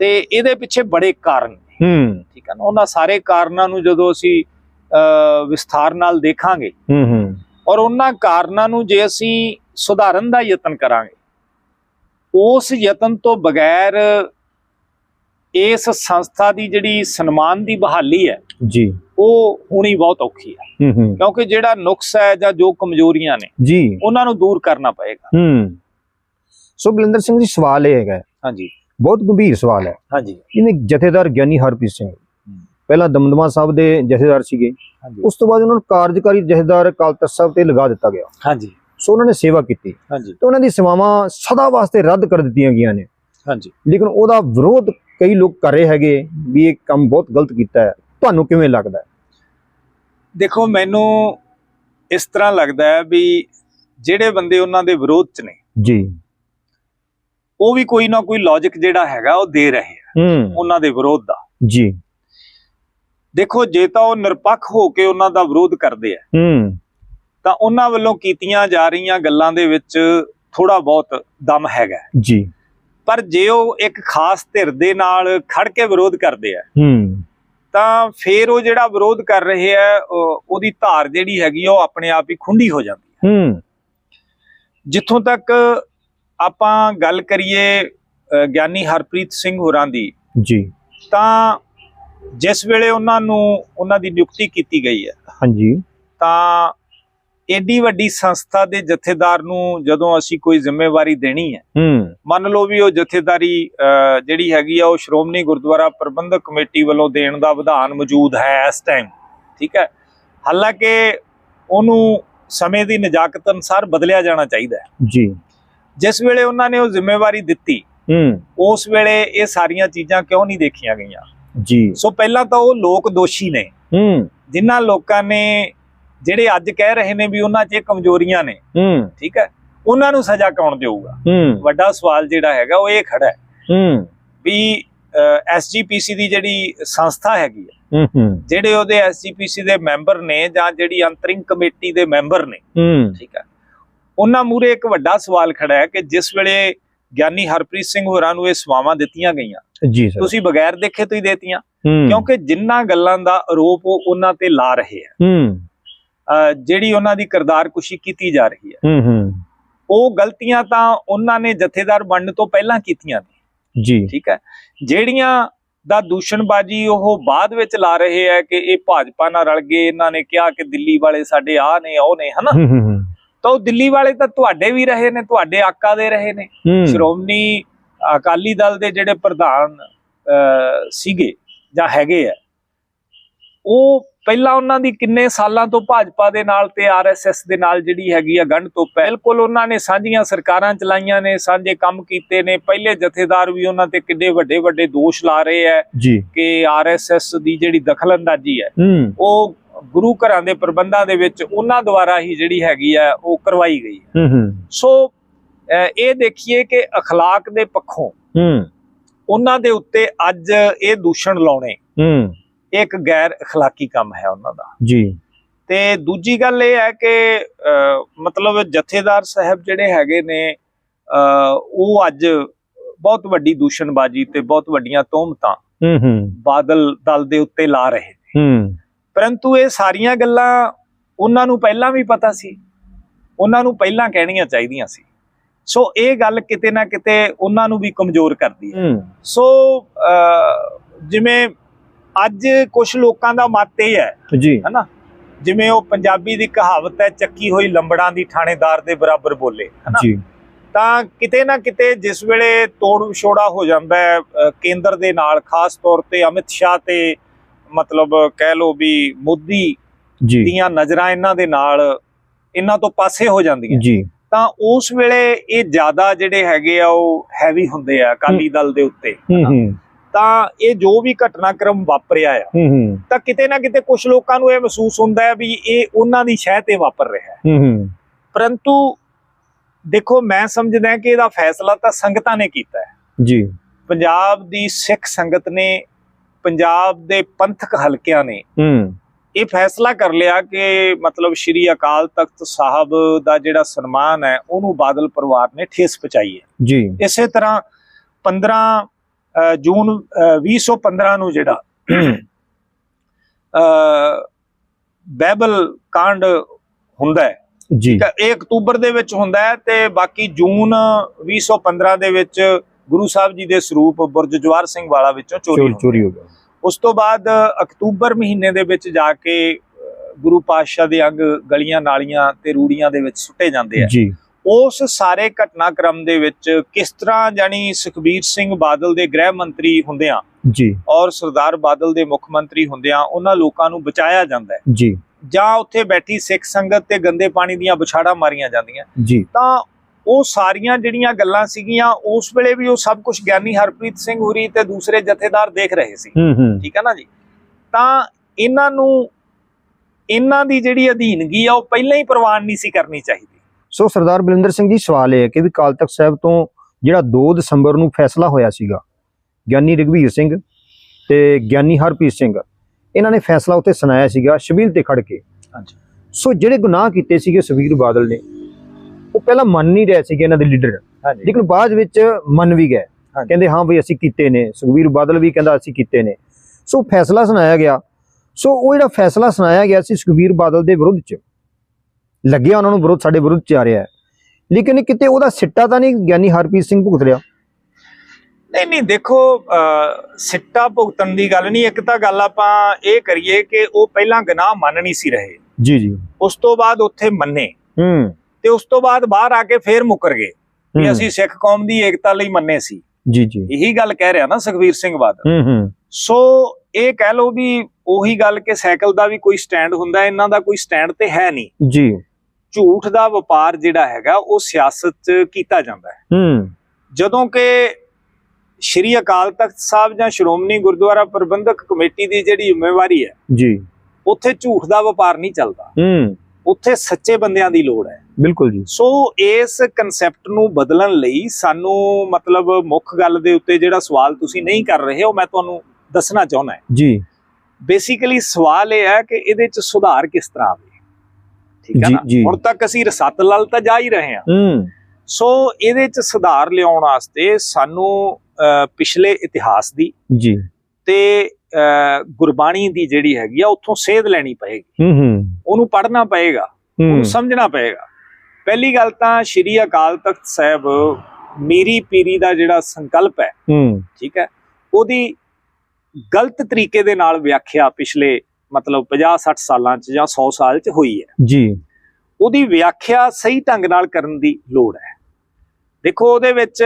ਤੇ ਇਹਦੇ ਪਿੱਛੇ ਬੜੇ ਕਾਰਨ ਨੇ। ਹੂੰ। ਠੀਕ ਹੈ ਨਾ ਉਹਨਾਂ ਸਾਰੇ ਕਾਰਨਾਂ ਨੂੰ ਜਦੋਂ ਅਸੀਂ ਵਿਸਥਾਰ ਨਾਲ ਦੇਖਾਂਗੇ ਹੂੰ ਹੂੰ। ਔਰ ਉਹਨਾਂ ਕਾਰਨਾਂ ਨੂੰ ਜੇ ਅਸੀਂ ਸੁਧਾਰਨ ਦਾ ਯਤਨ ਕਰਾਂਗੇ ਉਸ ਯਤਨ ਤੋਂ ਬਗੈਰ ਇਸ ਸੰਸਥਾ ਦੀ ਜਿਹੜੀ ਸਨਮਾਨ ਦੀ ਬਹਾਲੀ ਹੈ ਜੀ। ਉਹ ਹੋਣੀ ਬਹੁਤ ਔਖੀ ਹੈ ਕਿਉਂਕਿ ਜਿਹੜਾ ਨੁਕਸ ਹੈ ਜਾਂ ਜੋ ਕਮਜ਼ੋਰੀਆਂ ਨੇ ਜੀ। ਉਹਨਾਂ ਨੂੰ ਦੂਰ ਕਰਨਾ ਪਏਗਾ। ਹੂੰ। ਸੋ ਬਲਿੰਦਰ ਸਿੰਘ ਜੀ ਸਵਾਲ ਇਹ ਹੈਗਾ ਹਾਂਜੀ। ਬਹੁਤ ਗੰਭੀਰ ਸਵਾਲ ਹੈ। ਹਾਂਜੀ। ਜਿਵੇਂ ਜਥੇਦਾਰ ਗਿਆਨੀ ਹਰਪ੍ਰੀਤ ਸਿੰਘ ਪਹਿਲਾਂ ਦਮਦਮਾ ਸਾਹਿਬ ਦੇ ਜਥੇਦਾਰ ਸੀਗੇ। ਉਸ ਤੋਂ ਬਾਅਦ ਉਹਨਾਂ ਨੂੰ ਕਾਰਜਕਾਰੀ ਜਥੇਦਾਰ ਅਕਾਲ ਤਖਤ ਸਾਹਿਬ ਤੇ ਲਗਾ ਦਿੱਤਾ ਗਿਆ। ਹਾਂਜੀ। ਸੋ ਉਹਨਾਂ ਨੇ ਸੇਵਾ ਕੀਤੀ। ਹਾਂਜੀ। ਤੇ ਉਹਨਾਂ ਦੀ ਸੇਵਾਵਾਂ ਸਦਾ ਵਾਸਤੇ ਰੱਦ ਕਰ ਦਿੱਤੀਆਂ ਗਈਆਂ ਨੇ। ਹਾਂਜੀ। ਲੇਕਿਨ ਉਹਦਾ ਵਿਰੋਧ ਕਈ ਲੋਕ ਕਰ ਰਹੇ ਹੈਗੇ ਵੀ ਇਹ ਕੰਮ ਬਹੁਤ ਗਲਤ ਕੀਤਾ ਹੈ। ਤੁਹਾਨੂੰ ਕਿਵੇਂ ਲੱਗਦਾ ਹੈ? ਦੇਖੋ ਮੈਨੂੰ ਇਸ ਤਰ੍ਹਾਂ ਲੱਗਦਾ ਹੈ ਵੀ ਜਿਹੜੇ ਬੰਦੇ ਉਹਨਾਂ ਦੇ ਵਿਰੋਧ 'ਚ ਨੇ ਜੀ। ਉਹ ਵੀ ਕੋਈ ਨਾ ਕੋਈ ਲੌਜੀਕ ਜਿਹੜਾ ਹੈਗਾ ਉਹ ਦੇ ਰਹੇ ਆ ਉਹਨਾਂ ਦੇ ਵਿਰੋਧ ਦਾ। ਜੀ। ਦੇਖੋ ਜੇ ਤਾਂ ਉਹ ਨਿਰਪੱਖ ਹੋ ਕੇ ਉਹਨਾਂ ਦਾ ਵਿਰੋਧ ਕਰਦੇ ਆ ਹੂੰ। ਤਾਂ ਉਹਨਾਂ ਵੱਲੋਂ ਕੀਤੀਆਂ ਜਾ ਰਹੀਆਂ ਗੱਲਾਂ ਦੇ ਵਿੱਚ ਥੋੜਾ ਬਹੁਤ ਦਮ ਹੈਗਾ। ਜੀ। ਪਰ ਜੇ ਉਹ ਇੱਕ ਖਾਸ ਧਿਰ ਦੇ ਨਾਲ ਖੜ ਕੇ ਵਿਰੋਧ ਕਰਦੇ ਆ ਹੂੰ। ਤਾਂ ਫੇਰ ਉਹ ਜਿਹੜਾ ਵਿਰੋਧ ਕਰ ਰਹੇ ਆ ਉਹ- ਉਹਦੀ ਧਾਰ ਜਿਹੜੀ ਹੈਗੀ ਉਹ ਆਪਣੇ ਆਪ ਹੀ ਖੁੰਡੀ ਹੋ ਜਾਂਦੀ ਹੈ ਹੂੰ। ਜਿੱਥੋਂ ਤੱਕ ਆਪਾਂ ਗੱਲ ਕਰੀਏ ਗਿਆਨੀ ਹਰਪ੍ਰੀਤ ਸਿੰਘ ਹੋਰਾਂ ਦੀ ਜੀ। ਤਾਂ ਜਿਸ ਵੇਲੇ ਉਹਨਾਂ ਨੂੰ ਉਹਨਾਂ ਦੀ ਨਿਯੁਕਤੀ ਕੀਤੀ ਗਈ ਹੈ ਹਾਂਜੀ। ਤਾਂ ਏਡੀ ਵੱਡੀ ਸੰਸਥਾ ਦੇ ਜਥੇਦਾਰ ਨੂੰ ਜਦੋਂ ਅਸੀਂ ਕੋਈ ਜ਼ਿੰਮੇਵਾਰੀ ਦੇਣੀ ਹੈ ਮੰਨ ਲਓ ਵੀ ਉਹ ਜਥੇਦਾਰੀ ਜਿਹੜੀ ਹੈਗੀ ਆ ਉਹ ਸ਼੍ਰੋਮਣੀ ਗੁਰਦੁਆਰਾ ਪ੍ਰਬੰਧਕ ਕਮੇਟੀ ਵੱਲੋਂ ਦੇਣ ਦਾ ਵਿਧਾਨ ਮੌਜੂਦ ਹੈ ਇਸ ਟਾਈਮ ਠੀਕ ਹੈ? ਹਾਲਾਂਕਿ ਉਹਨੂੰ ਸਮੇਂ ਦੀ ਨਜਾਕਤ ਅਨੁਸਾਰ ਬਦਲਿਆ ਜਾਣਾ ਚਾਹੀਦਾ ਹੈ। ਜੀ। ਜਿਸ ਵੇਲੇ ਉਹਨਾਂ ਨੇ ਉਹ ਜ਼ਿੰਮੇਵਾਰੀ ਦਿੱਤੀ ਹੂੰ। ਉਸ ਵੇਲੇ ਇਹ ਸਾਰੀਆਂ ਚੀਜ਼ਾਂ ਕਿਉਂ ਨਹੀਂ ਦੇਖੀਆਂ ਗਈਆਂ? ਜੀ। ਸੋ ਪਹਿਲਾਂ ਤਾਂ ਉਹ ਲੋਕ ਦੋਸ਼ੀ ਨੇ ਹੂੰ। ਜਿਨ੍ਹਾਂ ਲੋਕਾਂ ਨੇ ਜਿਹੜੇ ਅੱਜ ਕਹਿ ਰਹੇ ਨੇ ਵੀ ਉਹਨਾਂ 'ਚ ਇਹ ਕਮਜ਼ੋਰੀਆਂ ਨੇ ਹੂੰ। ਠੀਕ ਹੈ? ਉਹਨਾਂ ਨੂੰ ਸਜ਼ਾ ਕੌਣ ਦੇਊਗਾ? ਹੂੰ। ਵੱਡਾ ਸਵਾਲ ਜਿਹੜਾ ਹੈਗਾ ਉਹ ਇਹ ਖੜਾ ਹੈ ਹੂੰ। ਵੀ ਐਸਜੀਪੀਸੀ ਦੀ ਜਿਹੜੀ ਸੰਸਥਾ ਹੈਗੀ ਹੈ ਜਿਹੜੇ ਉਹਦੇ ਐਸਜੀਪੀਸੀ ਦੇ ਮੈਂਬਰ ਨੇ ਜਾਂ ਜਿਹੜੀ ਅੰਤਰਿੰਗ ਕਮੇਟੀ ਦੇ ਮੈਂਬਰ ਨੇ ਹੂੰ। ਠੀਕ ਹੈ? ਉਹਨਾਂ ਮੂਰੇ ਇੱਕ ਵੱਡਾ ਸਵਾਲ ਖੜਾ ਹੈ ਕਿ ਜਿਸ ਵੇਲੇ ਗਿਆਨੀ ਹਰਪ੍ਰੀਤ ਸਿੰਘ ਹੋਰਾਂ ਨੂੰ ਇਹ ਸੇਵਾਵਾਂ ਦਿੱਤੀਆਂ ਗਈਆਂ ਜੀ ਸਰ। ਤੁਸੀਂ ਬਗੈਰ ਦੇਖੇ ਤੋਂ ਹੀ ਦੇਤੀਆਂ ਕਿਉਂਕਿ ਜਿੰਨਾ ਗੱਲਾਂ ਦਾ ਆਰੋਪ ਉਹ ਉਹਨਾਂ ਤੇ ਲਾ ਰਹੇ ਆ। ਜਿਹੜੀ ਉਹਨਾਂ ਦੀ ਕਿਰਦਾਰਕੁਸ਼ੀ ਕੀਤੀ ਜਾ ਰਹੀ ਹੈ। ਹੂੰ ਹੂੰ। ਉਹ ਗਲਤੀਆਂ ਤਾਂ ਉਹਨਾਂ ਨੇ ਜਥੇਦਾਰ ਬਣਨ ਤੋਂ ਪਹਿਲਾਂ ਕੀਤੀਆਂ ਨੇ। ਜੀ। ਠੀਕ ਹੈ? ਜਿਹੜੀਆਂ ਦਾ ਦੂਸ਼ਣਬਾਜੀ ਉਹ ਬਾਅਦ ਵਿੱਚ ਲਾ ਰਹੇ ਆ ਕਿ ਇਹ ਭਾਜਪਾ ਨਾਲ ਰਲ ਗਏ ਇਹਨਾਂ ਨੇ ਕਿਹਾ ਕਿ ਦਿੱਲੀ ਵਾਲੇ ਸਾਡੇ ਆ ਨੇ ਉਹ ਨੇ ਹਨਾ? ਹੂੰ ਹੂੰ ਹੂੰ। ਤਾਂ ਉਹ ਦਿੱਲੀ ਵਾਲੇ ਤਾਂ ਤੁਹਾਡੇ ਵੀ ਰਹੇ ਨੇ ਤੁਹਾਡੇ ਆਕਾ ਦੇ ਰਹੇ ਨੇ। ਹੂੰ। ਸ਼੍ਰੋਮਣੀ ਅਕਾਲੀ ਦਲ ਦੇ ਜਿਹੜੇ ਪ੍ਰਧਾਨ ਸੀਗੇ ਜਾਂ ਹੈਗੇ ਆ ਉਹ ਪਹਿਲਾਂ ਉਹਨਾਂ ਦੀ ਕਿੰਨੇ ਸਾਲਾਂ ਤੋਂ ਭਾਜਪਾ ਦੇ ਨਾਲ ਤੇ ਆਰਐਸਐਸ ਦੇ ਨਾਲ ਜਿਹੜੀ ਹੈਗੀ ਆ ਗੰਢ ਤੋਂ ਬਿਲਕੁਲ ਉਹਨਾਂ ਨੇ ਸਾਂਝੀਆਂ ਸਰਕਾਰਾਂ ਚਲਾਈਆਂ ਨੇ ਸਾਂਝੇ ਕੰਮ ਕੀਤੇ ਨੇ ਪਹਿਲੇ ਜਥੇਦਾਰ ਵੀ ਉਹਨਾਂ ਤੇ ਕਿੱਡੇ ਵੱਡੇ ਵੱਡੇ ਦੋਸ਼ ਲਾ ਰਹੇ ਆ ਜੀ ਕਿ ਆਰਐਸਐਸ ਦੀ ਜਿਹੜੀ ਦਖਲਅੰਦਾਜ਼ੀ ਹੈ ਹੂੰ ਉਹ ਗੁਰੂ ਘਰਾਂ ਦੇ ਪ੍ਰਬੰਧਾਂ ਦੇ ਵਿੱਚ ਉਹਨਾਂ ਦੁਆਰਾ ਹੀ ਜਿਹੜੀ ਹੈਗੀ ਆ ਉਹ ਕਰਵਾਈ ਗਈ ਹੈ ਹੂੰ ਹੂੰ ਸੋ ਅਹ ਇਹ ਦੇਖੀਏ ਕਿ اخلاق ਦੇ ਪੱਖੋਂ ਹੂੰ ਉਹਨਾਂ ਦੇ ਉੱਤੇ ਅੱਜ ਇਹ ਦੂਸ਼ਣ ਲਾਉਣੇ ਹੂੰ ਇੱਕ ਗੈਰ اخلاقی ਕੰਮ ਹੈ ਉਹਨਾਂ ਦਾ ਜੀ ਤੇ ਦੂਜੀ ਗੱਲ ਇਹ ਹੈ ਕਿ ਅਹ, ਮਤਲਬ ਜਥੇਦਾਰ ਸਾਹਿਬ ਜਿਹੜੇ ਹੈਗੇ ਨੇ ਅਹ, ਉਹ ਅੱਜ ਬਹੁਤ ਵੱਡੀ ਦੂਸ਼ਣਬਾਜ਼ੀ ਤੇ ਬਹੁਤ ਵੱਡੀਆਂ ਤੋਹਮਤਾਂ ਹੂੰ ਹੂੰ ਬਾਦਲ ਦਲ ਦੇ ਉੱਤੇ ਲਾ ਰਹੇ ਨੇ ਹੂੰ ਪਰੰਤੂ ਇਹ ਸਾਰੀਆਂ ਗੱਲਾਂ ਉਹਨਾਂ ਨੂੰ ਪਹਿਲਾਂ ਵੀ ਪਤਾ ਸੀ ਉਹਨਾਂ ਨੂੰ ਪਹਿਲਾਂ ਕਹਿਣੀਆਂ ਚਾਹੀਦੀਆਂ ਸੀ ਸੋ ਇਹ ਗੱਲ ਕਿਤੇ ਨਾ ਕਿਤੇ ਉਹਨਾਂ ਨੂੰ ਵੀ ਕਮਜ਼ੋਰ ਕਰਦੀ ਹੈ ਹੂੰ ਸੋ ਅਹ, ਜਿਵੇਂ ਅੱਜ ਕੁਝ ਲੋਕਾਂ ਦਾ ਮਤ ਇਹ ਹੈ ਜੀ। ਹਨਾ? ਜਿਵੇਂ ਉਹ ਪੰਜਾਬੀ ਦੀ ਕਹਾਵਤ ਹੈ ਚੱਕੀ ਹੋਈ ਲੰਬੜਾਂ ਦੀ ਥਾਣੇਦਾਰ ਦੇ ਬਰਾਬਰ ਬੋਲੇ ਹਨਾ? ਜੀ। ਤਾਂ ਕਿਤੇ ਨਾ ਕਿਤੇ ਜਿਸ ਵੇਲੇ ਤੋੜ ਵਿਛੋੜਾ ਹੋ ਜਾਂਦਾ ਹੈ ਕੇਂਦਰ ਦੇ ਨਾਲ ਖਾਸ ਤੌਰ ਤੇ ਅਮਿਤ ਸ਼ਾਹ ਤੇ ਮਤਲਬ ਕਹਿ ਲੋ ਵੀ ਮੋਦੀ ਜੀ। ਦੀਆਂ ਨਜ਼ਰਾਂ ਇਹਨਾਂ ਦੇ ਨਾਲ ਇਹਨਾਂ ਤੋਂ ਪਾਸੇ ਹੋ ਜਾਂਦੀਆਂ। ਜੀ। ਤਾਂ ਉਸ ਵੇਲੇ ਇਹ ਜ਼ਿਆਦਾ ਜਿਹੜੇ ਹੈਗੇ ਆ ਉਹ ਹੈਵੀ ਹੁੰਦੇ ਆ ਅਕਾਲੀ ਦਲ ਦੇ ਉੱਤੇ ਹੂੰ ਹੂੰ। ਤਾਂ ਇਹ ਜੋ ਵੀ ਘਟਨਾਕ੍ਰਮ ਵਾਪਰਿਆ ਆ ਤਾਂ ਕਿਤੇ ਨਾ ਕਿਤੇ ਕੁਝ ਲੋਕਾਂ ਨੂੰ ਇਹ ਮਹਿਸੂਸ ਹੁੰਦਾ ਹੈ ਵੀ ਇਹ ਉਹਨਾਂ ਦੀ ਸ਼ਹਿ ਤੇ ਵਾਪਰ ਰਿਹਾ ਹੈ। ਪਰੰਤੂ ਦੇਖੋ ਮੈਂ ਸਮਝਦਾ ਕਿ ਇਹਦਾ ਫੈਸਲਾ ਤਾਂ ਸੰਗਤਾਂ ਨੇ ਕੀਤਾ ਹੈ। ਜੀ। ਪੰਜਾਬ ਦੀ ਸਿੱਖ ਸੰਗਤ ਨੇ ਪੰਜਾਬ ਦੇ ਪੰਥਕ ਹਲਕਿਆਂ ਨੇ ਇਹ ਫੈਸਲਾ ਕਰ ਲਿਆ ਕਿ ਮਤਲਬ ਸ਼੍ਰੀ ਅਕਾਲ ਤਖਤ ਸਾਹਿਬ ਦਾ ਜਿਹੜਾ ਸਨਮਾਨ ਹੈ ਉਹਨੂੰ ਬਾਦਲ ਪਰਿਵਾਰ ਨੇ ਠੇਸ ਪਹੁੰਚਾਈ ਹੈ। ਜੀ। ਇਸੇ ਤਰ੍ਹਾਂ 15 ਅ, ਜੂਨ ਅ, 2015 ਨੂੰ ਜਿਹੜਾ ਅ, ਬਾਈਬਲ ਕਾਂਡ ਹੁੰਦਾ ਹੈ। ਜੀ। ਤਾਂ ਇਹ ਅਕਤੂਬਰ ਦੇ ਵਿੱਚ ਹੁੰਦਾ ਹੈ ਤੇ ਬਾਕੀ ਜੂਨ 2015 ਦੇ ਵਿੱਚ ਗੁਰੂ ਸਾਹਿਬ ਜੀ ਦੇ ਸਰੂਪ ਬੁਰਜ ਜਵਾਰ ਸਿੰਘ ਵਾਲਾ ਵਿੱਚੋਂ ਚੋਰੀ ਹੋ ਗਿਆ। ਉਸ ਤੋਂ ਬਾਅਦ ਅਕਤੂਬਰ ਮਹੀਨੇ ਦੇ ਵਿੱਚ ਜਾ ਕੇ ਗੁਰੂ ਪਾਤਸ਼ਾਹ ਦੇ ਅੰਗ ਗਲੀਆਂ ਨਾਲੀਆਂ ਤੇ ਰੂੜੀਆਂ ਦੇ ਵਿੱਚ ਸੁੱਟੇ ਜਾਂਦੇ ਆ। ਜੀ। ਉਸ ਸਾਰੇ ਘਟਨਾਕ੍ਰਮ ਦੇ ਵਿੱਚ ਕਿਸ ਤਰ੍ਹਾਂ ਜਾਨੀ ਸੁਖਬੀਰ ਸਿੰਘ ਬਾਦਲ ਦੇ ਗ੍ਰਹਿ ਮੰਤਰੀ ਹੁੰਦਿਆਂ ਜੀ। ਔਰ ਸਰਦਾਰ ਬਾਦਲ ਦੇ ਮੁੱਖ ਮੰਤਰੀ ਹੁੰਦਿਆਂ ਉਹਨਾਂ ਲੋਕਾਂ ਨੂੰ ਬਚਾਇਆ ਜਾਂਦਾ ਹੈ। ਜੀ। ਜਾਂ ਉੱਥੇ ਬੈਠੀ ਸਿੱਖ ਸੰਗਤ ਤੇ ਗੰਦੇ ਪਾਣੀ ਦੀਆਂ ਵਿਛਾੜਾਂ ਮਾਰੀਆਂ ਜਾਂਦੀਆਂ। ਜੀ। ਤਾਂ ਉਹ ਸਾਰੀਆਂ ਜਿਹੜੀਆਂ ਗੱਲਾਂ ਸੀਗੀਆਂ ਉਸ ਵੇਲੇ ਵੀ ਉਹ ਸਭ ਕੁਝ ਗਿਆਨੀ ਹਰਪ੍ਰੀਤ ਸਿੰਘ ਹੁਰੀ ਤੇ ਦੂਸਰੇ ਜਥੇਦਾਰ ਦੇਖ ਰਹੇ ਸੀ। ਠੀਕ ਹੈ ਨਾ ਜੀ? ਤਾਂ ਇਹਨਾਂ ਨੂੰ ਇਹਨਾਂ ਦੀ ਜਿਹੜੀ ਅਧੀਨਗੀ ਆ ਉਹ ਪਹਿਲਾਂ ਹੀ ਪ੍ਰਵਾਨ ਨਹੀਂ ਸੀ ਕਰਨੀ ਚਾਹੀਦੀ। ਸੋ ਸਰਦਾਰ ਬਲਿੰਦਰ ਸਿੰਘ ਜੀ ਸਵਾਲ ਇਹ ਹੈ ਕਿ ਵੀ ਅਕਾਲ ਤਖਤ ਸਾਹਿਬ ਤੋਂ ਜਿਹੜਾ 2 ਦਸੰਬਰ ਨੂੰ ਫੈਸਲਾ ਹੋਇਆ ਸੀਗਾ ਗਿਆਨੀ ਰਘਵੀਰ ਸਿੰਘ ਤੇ ਗਿਆਨੀ ਹਰਪ੍ਰੀਤ ਸਿੰਘ ਇਹਨਾਂ ਨੇ ਫੈਸਲਾ ਉੱਤੇ ਸੁਣਾਇਆ ਸੀਗਾ ਸ਼ਬੀਲ ਤੇ ਖੜ ਕੇ। ਹਾਂਜੀ। ਸੋ ਜਿਹੜੇ ਗੁਨਾਹ ਕੀਤੇ ਸੀਗੇ ਸੁਖਬੀਰ ਬਾਦਲ ਨੇ ਉਹ ਪਹਿਲਾਂ ਮੰਨ ਨਹੀਂ ਰਹੇ ਸੀਗੇ ਇਹਨਾਂ ਦੇ ਲੀਡਰ। ਹਾਂਜੀ। ਲੇਕਿਨ ਬਾਅਦ ਵਿੱਚ ਮੰਨ ਵੀ ਗਏ। ਕਹਿੰਦੇ ਹਾਂ ਵੀ ਅਸੀਂ ਕੀਤੇ ਨੇ ਸੁਖਬੀਰ ਬਾਦਲ ਵੀ ਕਹਿੰਦਾ ਅਸੀਂ ਕੀਤੇ ਨੇ। ਸੋ ਫੈਸਲਾ ਸੁਣਾਇਆ ਗਿਆ। ਸੋ ਉਹ ਜਿਹੜਾ ਫੈਸਲਾ ਸੁਣਾਇਆ ਗਿਆ ਸੀ ਸੁਖਬੀਰ ਬਾਦਲ ਦੇ ਵਿਰੁੱਧ ਚ ਲੱਗਿਆ ਉਹਨਾਂ ਨੂੰ ਵਿਰੁੱਧ ਸਾਡੇ ਵਿਰੁੱਧ ਚ ਆ ਰਿਹਾ ਹੈ। ਲੇਕਿਨ ਕਿਤੇ ਉਹਦਾ ਸਿੱਟਾ ਤਾਂ ਨਹੀਂ ਗਿਆਨੀ ਹਰਪ੍ਰੀਤ ਸਿੰਘ ਭੁਗਤ ਰਿਹਾ? ਨਹੀਂ ਨਹੀਂ ਦੇਖੋ ਸਿੱਟਾ ਭੁਗਤਣ ਦੀ ਗੱਲ ਨਹੀਂ ਇੱਕ ਤਾਂ ਗੱਲ ਆਪਾਂ ਇਹ ਕਰੀਏ ਕਿ ਉਹ ਪਹਿਲਾਂ ਗੁਨਾਹ ਮੰਨ ਨਹੀਂ ਸੀ ਰਹੇ। ਜੀ ਜੀ। ਉਸ ਤੋਂ ਬਾਅਦ ਉੱਥੇ ਮੰਨੇ। ਹੂੰ। ਤੇ ਉਸ ਤੋਂ ਬਾਅਦ ਬਾਹਰ ਆ ਕੇ ਫੇਰ ਮੁੱਕਰ ਗਏ ਵੀ ਹੂੰ, ਅਸੀਂ ਸਿੱਖ ਕੌਮ ਦੀ ਏਕਤਾ ਲਈ ਮੰਨੇ ਸੀ। ਜੀ ਜੀ। ਇਹੀ ਗੱਲ ਕਹਿ ਰਿਹਾ ਨਾ ਸੁਖਵੀਰ ਸਿੰਘ ਬਾਦਲ। ਹੂੰ ਹੂੰ। ਸੋ ਇਹ ਕਹਿ ਲਓ ਵੀ ਉਹੀ ਗੱਲ ਕਿ ਸਾਈਕਲ ਦਾ ਵੀ ਕੋਈ ਸਟੈਂਡ ਹੁੰਦਾ ਇਹਨਾਂ ਦਾ ਕੋਈ ਸਟੈਂਡ ਤੇ ਹੈ ਨਹੀਂ। ਜੀ। ਝੂਠ ਦਾ ਵਪਾਰ ਜਿਹੜਾ ਹੈਗਾ ਉਹ ਸਿਆਸਤ 'ਚ ਕੀਤਾ ਜਾਂਦਾ ਹੈ। ਹੂੰ। ਜਦੋਂ ਕਿ ਸ਼੍ਰੀ ਅਕਾਲ ਤਖਤ ਸਾਹਿਬ ਜਾਂ ਸ਼੍ਰੋਮਣੀ ਗੁਰਦੁਆਰਾ ਪ੍ਰਬੰਧਕ ਕਮੇਟੀ ਦੀ ਜਿਹੜੀ ਜ਼ਿੰਮੇਵਾਰੀ ਹੈ ਜੀ। ਉੱਥੇ ਝੂਠ ਦਾ ਵਪਾਰ ਨਹੀਂ ਚੱਲਦਾ। ਹੂੰ। ਉੱਥੇ ਸੱਚੇ ਬੰਦਿਆਂ ਦੀ ਲੋੜ ਹੈ। ਬਿਲਕੁਲ ਜੀ। ਸੋ ਇਸ ਕਨਸੈਪਟ ਨੂੰ ਬਦਲਣ ਲਈ ਸਾਨੂੰ ਮਤਲਬ ਮੁੱਖ ਗੱਲ ਦੇ ਉੱਤੇ ਜਿਹੜਾ ਸਵਾਲ ਤੁਸੀਂ ਨਹੀਂ ਕਰ ਰਹੇ ਹੋ ਮੈਂ ਤੁਹਾਨੂੰ ਦੱਸਣਾ ਚਾਹੁੰਦਾ ਜੀ। ਬੇਸਿਕਲੀ ਸਵਾਲ ਇਹ ਹੈ ਕਿ ਇਹਦੇ ਚ ਸੁਧਾਰ ਕਿਸ ਤਰ੍ਹਾਂ ਆਵੇ? ਠੀਕ ਹੈ ਨਾ। ਹੁਣ ਤੱਕ ਅਸੀਂ ਰਸਤ ਲਾਲ ਤਾਂ ਜਾ ਹੀ ਰਹੇ ਹਾਂ। ਹੂੰ। ਸੋ ਇਹਦੇ ਚ ਸੁਧਾਰ ਲਿਆਉਣ ਵਾਸਤੇ ਸਾਨੂੰ ਪਿਛਲੇ ਇਤਿਹਾਸ ਦੀ ਜੀ। ਤੇ ਗੁਰਬਾਣੀ ਦੀ ਜਿਹੜੀ ਹੈਗੀ ਆ ਉੱਥੋਂ ਸੇਧ ਲੈਣੀ ਪਏਗੀ। ਹੂੰ ਹੂੰ। ਉਹਨੂੰ ਪੜ੍ਹਨਾ ਪਏਗਾ। ਉਹਨੂੰ ਸਮਝਣਾ ਪਏਗਾ। ਪਹਿਲੀ ਗੱਲ ਤਾਂ ਸ਼੍ਰੀ ਅਕਾਲ ਤਖਤ ਸਾਹਿਬ ਮੀਰੀ ਪੀਰੀ ਦਾ ਜਿਹੜਾ ਸੰਕਲਪ ਹੈ ਹੂੰ। ਠੀਕ ਹੈ ਉਹਦੀ ਗਲਤ ਤਰੀਕੇ ਦੇ ਨਾਲ ਵਿਆਖਿਆ ਪਿਛਲੇ ਮਤਲਬ 50 60 ਸਾਲਾਂ ਚ ਜਾਂ 100 ਸਾਲ ਚ ਹੋਈ ਹੈ। ਜੀ। ਉਹਦੀ ਵਿਆਖਿਆ ਸਹੀ ਢੰਗ ਨਾਲ ਕਰਨ ਦੀ ਲੋੜ ਹੈ। ਦੇਖੋ ਉਹਦੇ ਵਿੱਚ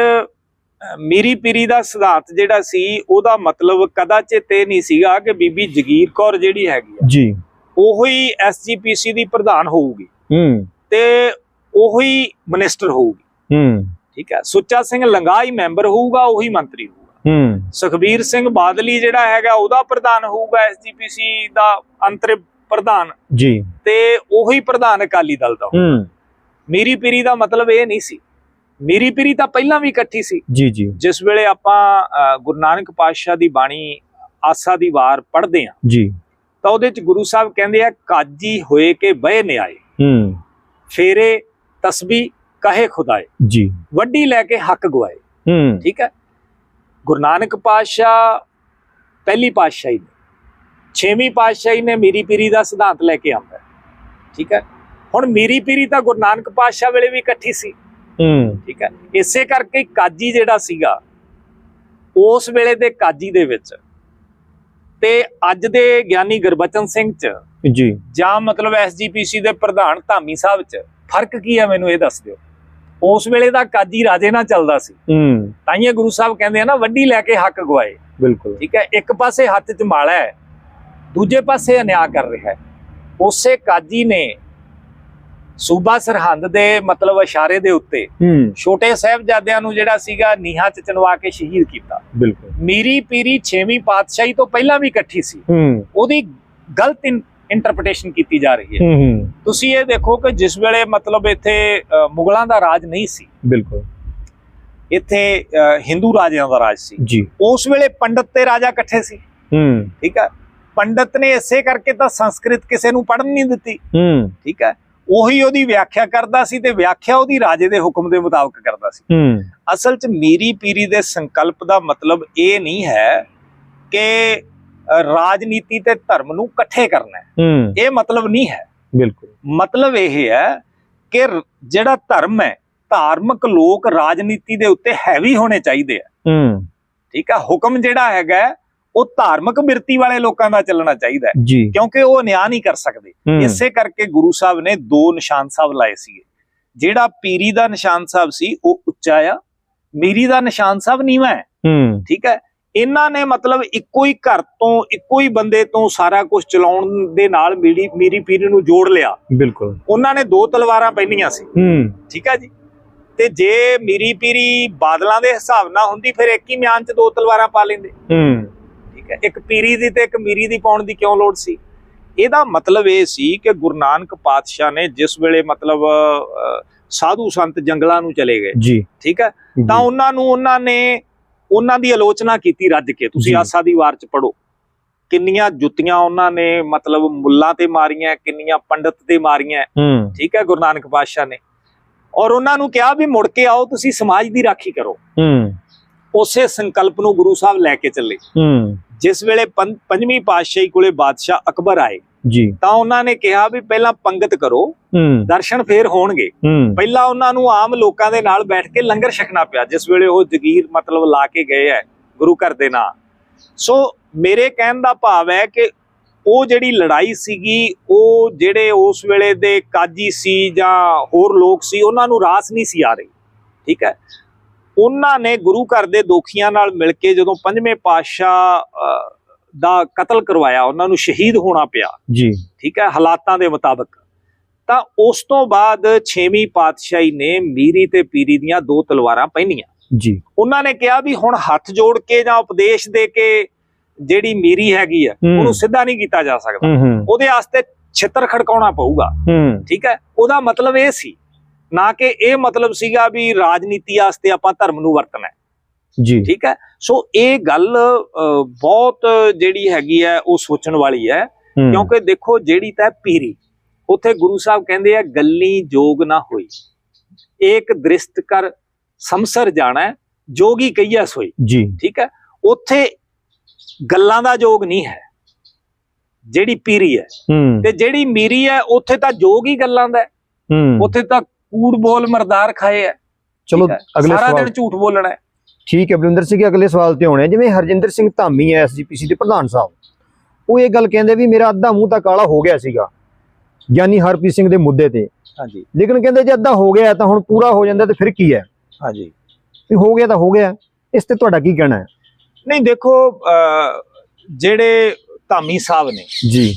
ਮੀਰੀ ਪੀਰੀ ਦਾ ਸਿਧਾਂਤ ਜਿਹੜਾ ਸੀ ਉਹਦਾ ਮਤਲਬ ਕਦਾਚਿਤ ਇਹ ਨਹੀਂ ਸੀਗਾ ਕਿ ਬੀਬੀ ਜਗੀਰ ਕੌਰ ਜਿਹੜੀ ਹੈਗੀ ਆ ਜੀ। ਉਹੋ ਹੀ ਐਸਜੀਪੀਸੀ ਦੀ ਪ੍ਰਧਾਨ ਹੋਊਗੀ ਹੂੰ। ਤੇ ਉਹੋ ਹੀ ਮਿਨਿਸਟਰ ਹੋਊਗੀ। ਹੂੰ। ਠੀਕ ਹੈ ਸੁੱਚਾ ਸਿੰਘ ਲੰਗਾ ਹੀ ਮੈਂਬਰ ਹੋਊਗਾ ਉਹੀ ਮੰਤਰੀ ਹੋਊਗਾ। ਹੂੰ। ਸੁਖਬੀਰ ਸਿੰਘ ਬਾਦਲੀ ਜਿਹੜਾ ਹੈਗਾ ਉਹਦਾ ਪ੍ਰਧਾਨ ਹੋਊਗਾ ਐਸਜੀਪੀਸੀ ਦਾ ਅੰਤਰਿਮ ਪ੍ਰਧਾਨ। ਜੀ। ਤੇ ਉਹੀ ਪ੍ਰਧਾਨ ਅਕਾਲੀ ਦਲ ਦਾ। ਹੂੰ। ਮੀਰੀ ਪੀਰੀ ਦਾ ਮਤਲਬ ਇਹ ਨਹੀਂ ਸੀ। ਮੀਰੀ ਪੀਰੀ ਤਾਂ ਪਹਿਲਾਂ ਵੀ ਇਕੱਠੀ ਸੀ। ਜੀ ਜੀ। ਜਿਸ ਵੇਲੇ ਆਪਾਂ ਗੁਰੂ ਨਾਨਕ ਪਾਤਸ਼ਾਹ ਦੀ ਬਾਣੀ ਆਸਾ ਦੀ ਵਾਰ ਪੜ੍ਹਦੇ ਆ ਜੀ। ਤਾਂ ਉਹਦੇ ਚ ਗੁਰੂ ਸਾਹਿਬ ਕਹਿੰਦੇ ਆ ਕਾਜੀ ਹੋਏ ਕੇ ਬਹਿ ਨਿਆਏ। ਹੂੰ। ਫੇਰੇ ਤਸਬੀ ਕਹੇ ਖੁਦਾਏ। ਜੀ। ਵੱਡੀ ਲੈ ਕੇ ਹੱਕ ਗਵਾਏ ਹੂੰ। ਠੀਕ ਹੈ? ਗੁਰੂ ਨਾਨਕ ਪਾਤਸ਼ਾਹ ਪਹਿਲੀ ਪਾਤਸ਼ਾਹੀ ਨੇ ਛੇਵੀਂ ਪਾਤਸ਼ਾਹੀ ਨੇ ਮੀਰੀ ਪੀਰੀ ਦਾ ਸਿਧਾਂਤ ਲੈ ਕੇ ਆਉਂਦਾ। ਠੀਕ ਹੈ? ਹੁਣ ਮੀਰੀ ਪੀਰੀ ਤਾਂ ਗੁਰੂ ਨਾਨਕ ਪਾਤਸ਼ਾਹ ਵੇਲੇ ਵੀ ਇਕੱਠੀ ਸੀ ਹੂੰ। ਠੀਕ ਹੈ? ਇਸੇ ਕਰਕੇ ਕਾਜੀ ਜਿਹੜਾ ਸੀਗਾ ਉਸ ਵੇਲੇ ਦੇ ਕਾਜੀ ਦੇ ਵਿੱਚ ਤੇ ਅੱਜ ਦੇ ਗਿਆਨੀ ਗੁਰਬਚਨ ਸਿੰਘ ਚ ਜੀ। ਜਾਂ ਮਤਲਬ ਐਸਜੀਪੀਸੀ ਦੇ ਪ੍ਰਧਾਨ ਧਾਮੀ ਸਾਹਿਬ ਚ ਫ਼ਰਕ ਕੀ ਹੈ ਮੈਨੂੰ ਇਹ ਦੱਸ ਦਿਓ? ਉਸ ਵੇਲੇ ਦਾ ਕਾਜੀ ਰਾਜੇ ਨਾਲ ਚੱਲਦਾ ਸੀ। ਹੂੰ। ਤਾਈਏ ਗੁਰੂ ਸਾਹਿਬ ਕਹਿੰਦੇ ਆ ਨਾ ਵੱਡੀ ਲੈ ਕੇ ਹੱਕ ਗਵਾਏ ਬਿਲਕੁਲ। ਠੀਕ ਹੈ ਇੱਕ ਪਾਸੇ ਹੱਥ 'ਚ ਮਾਲਾ ਹੈ ਦੂਜੇ ਪਾਸੇ ਅਨਿਆਂ ਕਰ ਰਿਹਾ ਹੈ। ਉਸੇ ਕਾਜੀ ਨੇ ਸੂਬਾ ਸਰਹੰਦ ਦੇ ਮਤਲਬ ਇਸ਼ਾਰੇ ਦੇ ਉੱਤੇ ਛੋਟੇ ਸਾਹਿਬਜ਼ਾਦਿਆਂ ਨੂੰ ਜਿਹੜਾ ਸੀਗਾ ਨੀਹਾਂ 'ਚ ਚਨਵਾ ਕੇ ਸ਼ਹੀਦ ਕੀਤਾ। ਬਿਲਕੁਲ। ਮੀਰੀ ਪੀਰੀ 6ਵੀਂ ਪਾਤਸ਼ਾਹੀ ਤੋਂ ਪਹਿਲਾਂ ਵੀ ਇਕੱਠੀ ਸੀ। ਉਹਦੀ ਗਲਤ ਇੰਟਰਪ੍ਰੀਟੇਸ਼ਨ ਕੀਤੀ ਜਾ ਰਹੀ ਹੈ। ਤੁਸੀਂ ਇਹ ਦੇਖੋ ਕਿ ਜਿਸ ਵੇਲੇ ਮਤਲਬ ਇੱਥੇ ਮੁਗਲਾਂ ਦਾ ਰਾਜ ਨਹੀਂ ਸੀ। ਬਿਲਕੁਲ। ਇੱਥੇ ਹਿੰਦੂ ਰਾਜਿਆਂ ਦਾ ਰਾਜ ਸੀ। ਜੀ। ਉਸ ਵੇਲੇ ਪੰਡਤ ਤੇ ਰਾਜਾ ਇਕੱਠੇ ਸੀ। ਹੂੰ। ਠੀਕ ਹੈ ਪੰਡਤ ਨੇ ਇਸੇ ਕਰਕੇ ਤਾਂ ਸੰਸਕ੍ਰਿਤ ਕਿਸੇ ਨੂੰ ਪੜ੍ਹਨ ਨਹੀਂ ਦਿੱਤੀ। ਹੂੰ। ਠੀਕ ਹੈ ਉਹੀ ਉਹਦੀ ਵਿਆਖਿਆ ਕਰਦਾ ਸੀ ਤੇ ਵਿਆਖਿਆ ਉਹਦੀ ਰਾਜੇ ਦੇ ਹੁਕਮ ਦੇ ਮੁਤਾਬਕ ਕਰਦਾ ਸੀ। ਅਸਲ 'ਚ ਮੀਰੀ ਪੀਰੀ ਦੇ ਸੰਕਲਪ ਦਾ ਮਤਲਬ ਇਹ ਨਹੀਂ ਹੈ ਕਿ ਰਾਜਨੀਤੀ ਤੇ ਧਰਮ ਨੂੰ ਇਕੱਠੇ ਕਰਨਾ ਹੈ। ਇਹ ਮਤਲਬ ਨਹੀਂ ਹੈ। ਬਿਲਕੁਲ। ਮਤਲਬ ਇਹ ਹੈ ਕਿ ਜਿਹੜਾ ਧਰਮ ਹੈ ਧਾਰਮਿਕ ਲੋਕ ਰਾਜਨੀਤੀ ਦੇ ਉੱਤੇ ਹੈਵੀ ਹੋਣੇ ਚਾਹੀਦੇ ਆ। ਠੀਕ ਆ ਹੁਕਮ ਜਿਹੜਾ ਹੈਗਾ ਉਹ ਧਾਰਮਿਕ ਬਿਰਤੀ ਵਾਲੇ ਲੋਕਾਂ ਦਾ ਚੱਲਣਾ ਚਾਹੀਦਾ ਕਿਉਂਕਿ ਉਹ ਨਿਆਂ ਨਹੀਂ ਕਰ ਸਕਦੇ। ਇਸੇ ਕਰਕੇ ਗੁਰੂ ਸਾਹਿਬ ਨੇ ਦੋ ਨਿਸ਼ਾਨ ਸਾਹਿਬ ਲਾਏ ਸੀਗੇ। ਜਿਹੜਾ ਪੀਰੀ ਦਾ ਨਿਸ਼ਾਨ ਸਾਹਿਬ ਸੀ ਉਹ ਉੱਚਾ ਆ। ਮੀਰੀ ਦਾ ਨਿਸ਼ਾਨ ਸਾਹਿਬ ਨੀਵਾਂ ਹੂੰ। ਠੀਕ ਹੈ ਇਹਨਾਂ ਨੇ ਮਤਲਬ ਇੱਕੋ ਹੀ ਘਰ ਤੋਂ ਇੱਕੋ ਹੀ ਬੰਦੇ ਤੋਂ ਸਾਰਾ ਕੁਝ ਚਲਾਉਣ ਦੇ ਨਾਲ ਮੀਰੀ ਮੀਰੀ ਪੀਰੀ ਨੂੰ ਜੋੜ ਲਿਆ। ਬਿਲਕੁਲ। ਉਹਨਾਂ ਨੇ ਦੋ ਤਲਵਾਰਾਂ ਪਹਿਨੀਆਂ ਸੀ। ਹੂੰ। ਠੀਕ ਹੈ ਜੀ? ਤੇ ਜੇ ਮੀਰੀ ਪੀਰੀ ਬਾਦਲਾਂ ਦੇ ਹਿਸਾਬ ਨਾਲ ਹੁੰਦੀ ਫਿਰ ਇੱਕ ਹੀ ਮਿਆਨ 'ਚ ਦੋ ਤਲਵਾਰਾਂ ਪਾ ਲੈਂਦੇ। ਹੂੰ। ਠੀਕ ਹੈ ਇੱਕ ਪੀਰੀ ਦੀ ਤੇ ਇੱਕ ਮੀਰੀ ਦੀ ਪਾਉਣ ਦੀ ਕਿਉਂ ਲੋੜ ਸੀ? ਇਹਦਾ ਮਤਲਬ ਇਹ ਸੀ ਕਿ ਗੁਰੂ ਨਾਨਕ ਪਾਤਸ਼ਾਹ ਨੇ ਜਿਸ ਵੇਲੇ ਮਤਲਬ ਸਾਧੂ ਸੰਤ ਜੰਗਲਾਂ ਨੂੰ ਚਲੇ ਗਏ। ਜੀ। ਠੀਕ ਹੈ ਤਾਂ ਉਹਨਾਂ ਨੂੰ ਉਹਨਾਂ ਨੇ ਉਹਨਾਂ ਦੀ ਆਲੋਚਨਾ ਕੀਤੀ ਰੱਜ ਕੇ। ਤੁਸੀਂ। ਆਸਾ ਦੀ ਵਾਰ ਚ ਪੜੋ ਕਿੰਨੀਆਂ ਜੁੱਤੀਆਂ ਉਹਨਾਂ ਨੇ ਮਤਲਬ ਮੁੱਲਾਂ ਤੇ ਮਾਰੀਆਂ ਕਿੰਨੀਆਂ ਪੰਡਤ ਤੇ ਮਾਰੀਆਂ। ਠੀਕ ਹੈ ਗੁਰੂ ਨਾਨਕ ਪਾਤਸ਼ਾਹ ਨੇ। ਔਰ ਉਹਨਾਂ ਨੂੰ ਕਿਹਾ ਵੀ ਮੁੜ ਕੇ ਆਓ ਤੁਸੀਂ ਸਮਾਜ ਦੀ ਰਾਖੀ ਕਰੋ। ਹੂੰ। ਉਸੇ ਸੰਕਲਪ ਨੂੰ ਗੁਰੂ ਸਾਹਿਬ ਲੈ ਕੇ ਚੱਲੇ। ਹੂੰ। ਜਿਸ ਵੇਲੇ ਪੰਜਵੀਂ ਪਾਤਸ਼ਾਹੀ ਕੋਲੇ ਬਾਦਸ਼ਾਹ ਅਕਬਰ ਆਏ ਜੀ। ਤਾਂ ਉਹਨਾਂ ਨੇ ਕਿਹਾ ਵੀ ਪਹਿਲਾਂ ਪੰਗਤ ਕਰੋ ਦਰਸ਼ਨ ਫੇਰ ਹੋਣਗੇ। ਪਹਿਲਾਂ ਉਹਨਾਂ ਨੂੰ ਆਮ ਲੋਕਾਂ ਦੇ ਨਾਲ ਬੈਠ ਕੇ ਲੰਗਰ ਛਕਣਾ ਪਿਆ ਜਿਸ ਵੇਲੇ ਉਹ ਜਗੀਰ ਮਤਲਬ ਲਾ ਕੇ ਗਏ ਹੈ ਗੁਰੂ ਘਰ ਦੇ ਨਾਂ। ਸੋ ਮੇਰੇ ਕਹਿਣ ਦਾ ਭਾਵ ਹੈ ਕਿ ਉਹ ਜਿਹੜੀ ਲੜਾਈ ਸੀਗੀ ਉਹ ਜਿਹੜੇ ਉਸ ਵੇਲੇ ਦੇ ਕਾਜੀ ਸੀ ਜਾਂ ਹੋਰ ਲੋਕ ਸੀ ਉਹਨਾਂ ਨੂੰ ਰਾਸ ਨਹੀਂ ਸੀ ਆ ਰਹੀ। ਠੀਕ ਹੈ? ਉਹਨਾਂ ਨੇ ਗੁਰੂ ਘਰ ਦੇ ਦੋਖੀਆਂ ਨਾਲ ਮਿਲ ਕੇ ਜਦੋਂ ਪੰਜਵੇਂ ਪਾਤਸ਼ਾਹ ਦਾ ਕਤਲ ਕਰਵਾਇਆ ਉਹਨਾਂ ਨੂੰ ਸ਼ਹੀਦ ਹੋਣਾ ਪਿਆ। ਜੀ। ਠੀਕ ਹੈ ਹਾਲਾਤਾਂ ਦੇ ਮੁਤਾਬਕ। ਤਾਂ ਉਸ ਤੋਂ ਬਾਅਦ 6ਵੀਂ ਪਾਤਸ਼ਾਹੀ ਨੇ ਮੀਰੀ ਤੇ ਪੀਰੀ ਦੀਆਂ ਦੋ ਤਲਵਾਰਾਂ ਪਹਿਨੀਆਂ। ਜੀ। ਉਹਨਾਂ ਨੇ ਕਿਹਾ ਵੀ ਹੁਣ ਹੱਥ ਜੋੜ ਕੇ ਜਾਂ ਉਪਦੇਸ਼ ਦੇ ਕੇ ਜਿਹੜੀ ਮੀਰੀ ਹੈਗੀ ਆ। ਉਹਨੂੰ ਸਿੱਧਾ ਨਹੀਂ ਕੀਤਾ ਜਾ ਸਕਦਾ। ਉਹਦੇ ਵਾਸਤੇ ਛਿੱਤਰ ਖੜਕਾਉਣਾ ਪਊਗਾ। ਠੀਕ ਹੈ ਉਹਦਾ ਮਤਲਬ ਇਹ ਸੀ ਨਾ ਕਿ ਇਹ ਮਤਲਬ ਸੀਗਾ ਵੀ ਰਾਜਨੀਤੀ ਵਾਸਤੇ ਆਪਾਂ ਧਰਮ ਨੂੰ ਵਰਤਣਾ ਜੀ। ਠੀਕ ਹੈ? ਸੋ ਇਹ ਗੱਲ ਬਹੁਤ ਜਿਹੜੀ ਹੈਗੀ ਹੈ ਉਹ ਸੋਚਣ ਵਾਲੀ ਹੈ। ਕਿਉਂਕਿ ਦੇਖੋ ਜਿਹੜੀ ਤਾਂ ਪੀਰੀ ਉੱਥੇ ਗੁਰੂ ਸਾਹਿਬ ਕਹਿੰਦੇ ਆ ਗੱਲੀ ਜੋਗ ਨਾ ਹੋਈ। ਏਕ ਦ੍ਰਿਸ਼ਟ ਕਰ ਸੰਸਰ ਜਾਣਾ ਜੋਗੀ ਕਈਆ ਸੋਈ। ਜੀ। ਠੀਕ ਹੈ? ਉੱਥੇ ਗੱਲਾਂ ਦਾ ਜੋਗ ਨਹੀਂ ਹੈ। ਜਿਹੜੀ ਪੀਰੀ ਹੈ। ਤੇ ਜਿਹੜੀ ਮੀਰੀ ਹੈ ਉੱਥੇ ਤਾਂ ਜੋਗ ਹੀ ਗੱਲਾਂ ਦਾ। ਹੂੰ। ਉੱਥੇ ਤਾਂ ਕੂੜ ਬੋਲ ਮਰਦਾਰ ਖਾਏ ਹੈ ਚਲੋ। ਅਗਲੇ ਸਾਰਾ ਸਵਾਲ ਦਿਨ ਝੂਠ ਬੋਲਣਾ ਹੈ। ਠੀਕ ਹੈ ਬਲਿੰਦਰ ਸਿੰਘ ਅਗਲੇ ਸਵਾਲ ਤੇ ਆਉਣੇ ਆ। ਜਿਵੇਂ ਹਰਜਿੰਦਰ ਸਿੰਘ ਧਾਮੀ ਹੈ ਐਸਜੀਪੀਸੀ ਦੇ ਪ੍ਰਧਾਨ ਸਾਹਿਬ। ਉਹ ਇਹ ਗੱਲ ਕਹਿੰਦੇ ਵੀ ਮੇਰਾ ਅੱਧਾ ਮੂੰਹ ਤਾਂ ਕਾਲਾ ਹੋ ਗਿਆ ਸੀਗਾ ਗਿਆਨੀ ਹਰਪ੍ਰੀਤ ਸਿੰਘ ਦੇ ਮੁੱਦੇ ਤੇ। ਹਾਂਜੀ। ਲੇਕਿਨ ਕਹਿੰਦੇ ਜੇ ਅੱਧਾ ਹੋ ਗਿਆ ਤਾਂ ਹੁਣ ਪੂਰਾ ਹੋ ਜਾਂਦਾ ਤੇ ਫਿਰ ਕੀ ਹੈ? ਹਾਂਜੀ। ਵੀ ਹੋ ਗਿਆ ਤਾਂ ਹੋ ਗਿਆ ਇਸ ਤੇ ਤੁਹਾਡਾ ਕੀ ਕਹਿਣਾ ਹੈ? ਨਹੀਂ ਦੇਖੋ ਜਿਹੜੇ ਧਾਮੀ ਸਾਹਿਬ ਨੇ ਜੀ।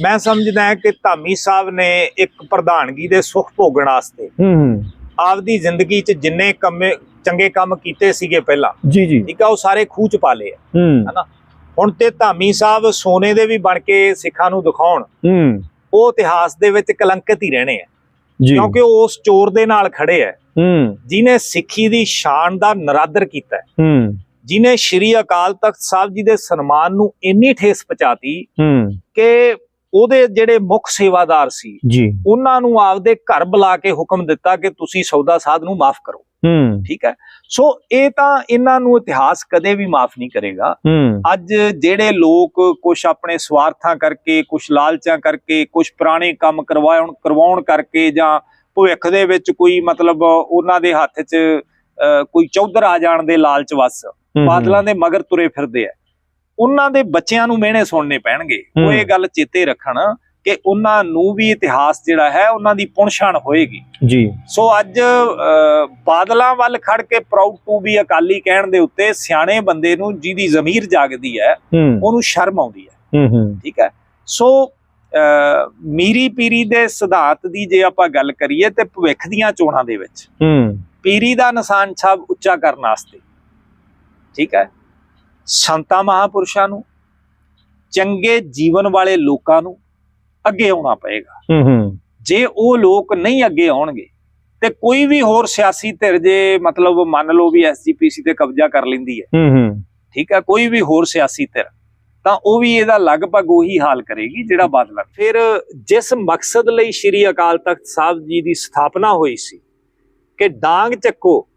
ਮੈਂ ਸਮਝਦਾ ਕਿ ਧਾਮੀ ਸਾਹਿਬ ਨੇ ਇੱਕ ਪ੍ਰਧਾਨਗੀ ਦੇ ਸੁਖ ਭੋਗਣ ਵਾਸਤੇ ਹੂੰ ਹੂੰ। ਆਪਦੀ ਜ਼ਿੰਦਗੀ 'ਚ ਜਿੰਨੇ ਕੰਮ ਚੰਗੇ ਕੰਮ ਕੀਤੇ ਸੀਗੇ ਪਹਿਲਾਂ ਜੀ ਜੀ। ਠੀਕ ਆ ਉਹ ਸਾਰੇ ਖੂਹ 'ਚ ਪਾ ਲਏ। ਹੂੰ। ਹੁਣ ਤੇ ਧਾਮੀ ਸਾਹਿਬ ਸੋਨੇ ਦੇ ਵੀ ਬਣ ਕੇ ਸਿੱਖਾਂ ਨੂੰ ਦਿਖਾਉਣ ਹੂੰ। ਉਹ ਇਤਿਹਾਸ ਦੇ ਵਿੱਚ ਕਲੰਕਿਤ ਹੀ ਰਹਿਣੇ ਆ। ਕਿਉਂਕਿ ਉਹ ਉਸ ਚੋਰ ਦੇ ਨਾਲ ਖੜੇ ਆ। ਹੂੰ। ਜਿਨੇ ਸਿੱਖੀ ਦੀ ਸ਼ਾਨ ਦਾ ਨਰਾਦਰ ਕੀਤਾ ਹੈ, ਹੂੰ। ਜਿਨੇ ਸ਼੍ਰੀ ਅਕਾਲ ਤਖਤ ਸਾਹਿਬ ਜੀ ਦੇ ਸਨਮਾਨ ਨੂੰ ਇੰਨੀ ਠੇਸ ਪਹੁੰਚਾਤੀ ਹੂੰ। ਕਿ ਉਹਦੇ ਜਿਹੜੇ ਮੁੱਖ ਸੇਵਾਦਾਰ ਸੀ ਜੀ। ਉਹਨਾਂ ਨੂੰ ਆਪਦੇ ਘਰ ਬੁਲਾ ਕੇ ਹੁਕਮ ਦਿੱਤਾ ਕਿ ਤੁਸੀਂ ਸੌਦਾ ਸਾਧ ਨੂੰ ਮਾਫ ਕਰੋ। ਹੂੰ। ਠੀਕ ਹੈ? ਸੋ ਇਹ ਤਾਂ ਇਹਨਾਂ ਨੂੰ ਇਤਿਹਾਸ ਕਦੇ ਵੀ ਮਾਫ ਨਹੀਂ ਕਰੇਗਾ। ਅੱਜ ਜਿਹੜੇ ਲੋਕ ਕੁਝ ਆਪਣੇ ਸਵਾਰਥਾਂ ਕਰਕੇ ਕੁਝ ਲਾਲਚਾਂ ਕਰਕੇ ਕੁਝ ਪੁਰਾਣੇ ਕੰਮ ਕਰਵਾਉਣ ਕਰਵਾਉਣ ਕਰਕੇ ਜਾਂ ਭਵਿੱਖ ਦੇ ਵਿੱਚ ਕੋਈ ਮਤਲਬ ਉਹਨਾਂ ਦੇ ਹੱਥ 'ਚ ਕੋਈ ਚੌਧਰ ਆ ਜਾਣ ਦੇ ਲਾਲਚ ਵਸ ਬਾਦਲਾਂ ਦੇ ਮਗਰ ਤੁਰੇ ਫਿਰਦੇ ਆ। ਉਹਨਾਂ ਦੇ ਬੱਚਿਆਂ ਨੂੰ ਮਿਹਣੇ ਸੁਣਨੇ ਪੈਣਗੇ। ਉਹ। ਇਹ ਗੱਲ ਚੇਤੇ ਰੱਖਣ ਕਿ ਉਹਨਾਂ ਨੂੰ ਵੀ ਇਤਿਹਾਸ ਜਿਹੜਾ ਹੈ ਉਹਨਾਂ ਦੀ ਪੁਣਛਾਣ ਹੋਏਗੀ। ਜੀ। ਸੋ ਅੱਜ ਬਾਦਲਾਂ ਵੱਲ ਖੜ ਕੇ ਪ੍ਰਾਊਡ ਟੂ ਵੀ ਅਕਾਲੀ ਕਹਿਣ ਦੇ ਉੱਤੇ ਸਿਆਣੇ ਬੰਦੇ ਨੂੰ ਜਿਹਦੀ ਜ਼ਮੀਰ ਜਾਗਦੀ ਹੈ ਉਹਨੂੰ ਸ਼ਰਮ ਆਉਂਦੀ ਹੈ। ਹੂੰ ਹੂੰ। ਠੀਕ ਹੈ। ਸੋ ਮੀਰੀ ਪੀਰੀ ਦੇ ਸਿਧਾਂਤ ਦੀ ਜੇ ਆਪਾਂ ਗੱਲ ਕਰੀਏ ਤੇ ਭਵਿੱਖ ਦੀਆਂ ਚੋਣਾਂ ਦੇ ਵਿੱਚ ਹੂੰ। ਪੀਰੀ ਦਾ ਨਿਸ਼ਾਨ ਛਾਪ ਉੱਚਾ ਕਰਨ ਵਾਸਤੇ। ਠੀਕ ਹੈ। ਸੰਤਾਂ ਮਹਾਪੁਰਸ਼ਾਂ ਨੂੰ ਚੰਗੇ ਜੀਵਨ ਵਾਲੇ ਲੋਕਾਂ ਨੂੰ ਅੱਗੇ ਆਉਣਾ ਪਏਗਾ। ਹੂੰ ਹੂੰ। ਜੇ ਉਹ ਲੋਕ ਨਹੀਂ ਅੱਗੇ ਆਉਣਗੇ ਤੇ ਕੋਈ ਵੀ ਹੋਰ ਸਿਆਸੀ ਧਿਰ ਜੇ ਮਤਲਬ ਮੰਨ ਲਓ ਵੀ ਐਸਜੀਪੀਸੀ ਤੇ ਕਬਜ਼ਾ ਕਰ ਲੈਂਦੀ ਹੈ। ਹੂੰ ਹੂੰ। ਠੀਕ ਹੈ ਕੋਈ ਵੀ ਹੋਰ ਸਿਆਸੀ ਧਿਰ ਤਾਂ ਉਹ ਵੀ ਇਹਦਾ ਲਗਭਗ ਉਹੀ ਹਾਲ ਕਰੇਗੀ ਜਿਹੜਾ ਬਾਦਲ ਫਿਰ ਜਿਸ ਮਕਸਦ ਲਈ ਸ਼੍ਰੀ ਅਕਾਲ ਤਖਤ ਸਾਹਿਬ ਜੀ ਦੀ ਸਥਾਪਨਾ ਹੋਈ ਸੀ ਕਿ ਡਾਂਗ ਚੱਕੋ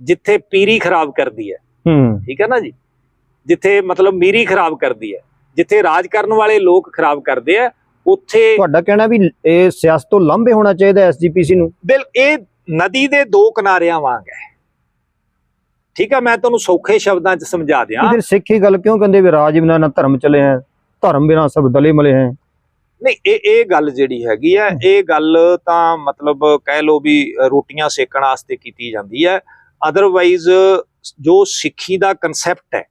ਜਿੱਥੇ ਪੀਰੀ ਖਰਾਬ ਕਰਦੀ ਹੈ। ਹੂੰ। ਠੀਕ ਹੈ ਨਾ ਜੀ? ਜਿੱਥੇ ਮਤਲਬ ਮੀਰੀ ਖਰਾਬ ਕਰਦੀ ਹੈ ਜਿੱਥੇ ਰਾਜ ਕਰਨ ਵਾਲੇ ਲੋਕ ਖਰਾਬ ਕਰਦੇ ਆ ਉੱਥੇ ਤੁਹਾਡਾ ਕਹਿਣਾ ਵੀ ਇਹ ਸਿਆਸਤ ਤੋਂ ਲਾਂਭੇ ਹੋਣਾ ਚਾਹੀਦਾ ਐਸਜੀਪੀਸੀ ਨੂੰ? ਬਿਲ ਇਹ ਨਦੀ ਦੇ ਦੋ ਕਿਨਾਰਿਆਂ ਵਾਂਗ ਹੈ। ਠੀਕ ਹੈ ਮੈਂ ਤੁਹਾਨੂੰ ਸੌਖੇ ਸ਼ਬਦਾਂ 'ਚ ਸਮਝਾ ਦਿਆਂ। ਫਿਰ ਸਿੱਖ ਗੱਲ ਕਿਉਂ ਕਹਿੰਦੇ ਵੀ ਰਾਜ ਬਿਨਾ ਨਾ ਧਰਮ ਚਲੇ ਹੈ ਧਰਮ ਬਿਨਾ ਸਭ ਦਲੇ ਮਲੇ ਹੈ? ਨਹੀਂ ਇਹ ਇਹ ਗੱਲ ਜਿਹੜੀ ਹੈਗੀ ਹੈ ਇਹ ਗੱਲ ਤਾਂ ਮਤਲਬ ਕਹਿ ਲੋ ਵੀ ਰੋਟੀਆਂ ਸੇਕਣ ਵਾਸਤੇ ਕੀਤੀ ਜਾਂਦੀ ਹੈ। ਅਦਰਵਾਈਜ਼ ਜੋ ਸਿੱਖੀ ਦਾ ਕਨਸੈਪਟ ਹੈ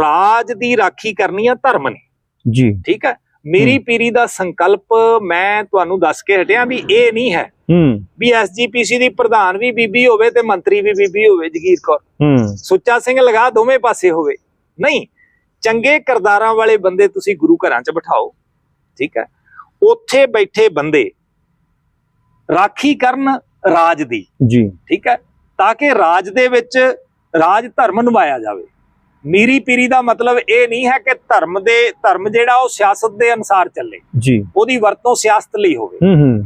ਰਾਜ ਦੀ ਰਾਖੀ ਕਰਨੀ ਆ ਧਰਮ ਨੇ। ਜੀ। ਠੀਕ ਹੈ? ਮੇਰੀ ਪੀਰੀ ਦਾ ਸੰਕਲਪ ਮੈਂ ਤੁਹਾਨੂੰ ਦੱਸ ਕੇ ਹਟਿਆ ਵੀ ਇਹ ਨਹੀਂ ਹੈ ਹੂੰ। ਵੀ ਐਸਜੀਪੀਸੀ ਦੀ ਪ੍ਰਧਾਨ ਵੀ ਬੀਬੀ ਹੋਵੇ ਤੇ ਮੰਤਰੀ ਵੀ ਬੀਬੀ ਹੋਵੇ ਜਗੀਰ ਕੌਰ। ਹੂੰ। ਸੁੱਚਾ ਸਿੰਘ ਲਗਾ ਦੋਵੇਂ ਪਾਸੇ ਹੋਵੇ। ਨਹੀਂ ਚੰਗੇ ਕਰਦਾਰਾਂ ਵਾਲੇ ਬੰਦੇ ਤੁਸੀਂ ਗੁਰੂ ਘਰਾਂ 'ਚ ਬਿਠਾਓ। ਠੀਕ ਹੈ? ਉੱਥੇ ਬੈਠੇ ਬੰਦੇ ਰਾਖੀ ਕਰਨ ਰਾਜ ਦੀ। ਜੀ। ਠੀਕ ਹੈ? ਤਾਂ ਕਿ ਰਾਜ ਦੇ ਵਿੱਚ ਰਾਜ ਧਰਮ ਨਿਭਾਇਆ ਜਾਵੇ। ਮੀਰੀ ਪੀਰੀ ਦਾ ਮਤਲਬ ਇਹ ਨਹੀਂ ਹੈ ਕਿ ਧਰਮ ਦੇ ਧਰਮ ਜਿਹੜਾ ਉਹ ਸਿਆਸਤ ਦੇ ਅਨੁਸਾਰ ਚੱਲੇ। ਜੀ। ਉਹਦੀ ਵਰਤੋਂ ਸਿਆਸਤ ਲਈ ਹੋਵੇ।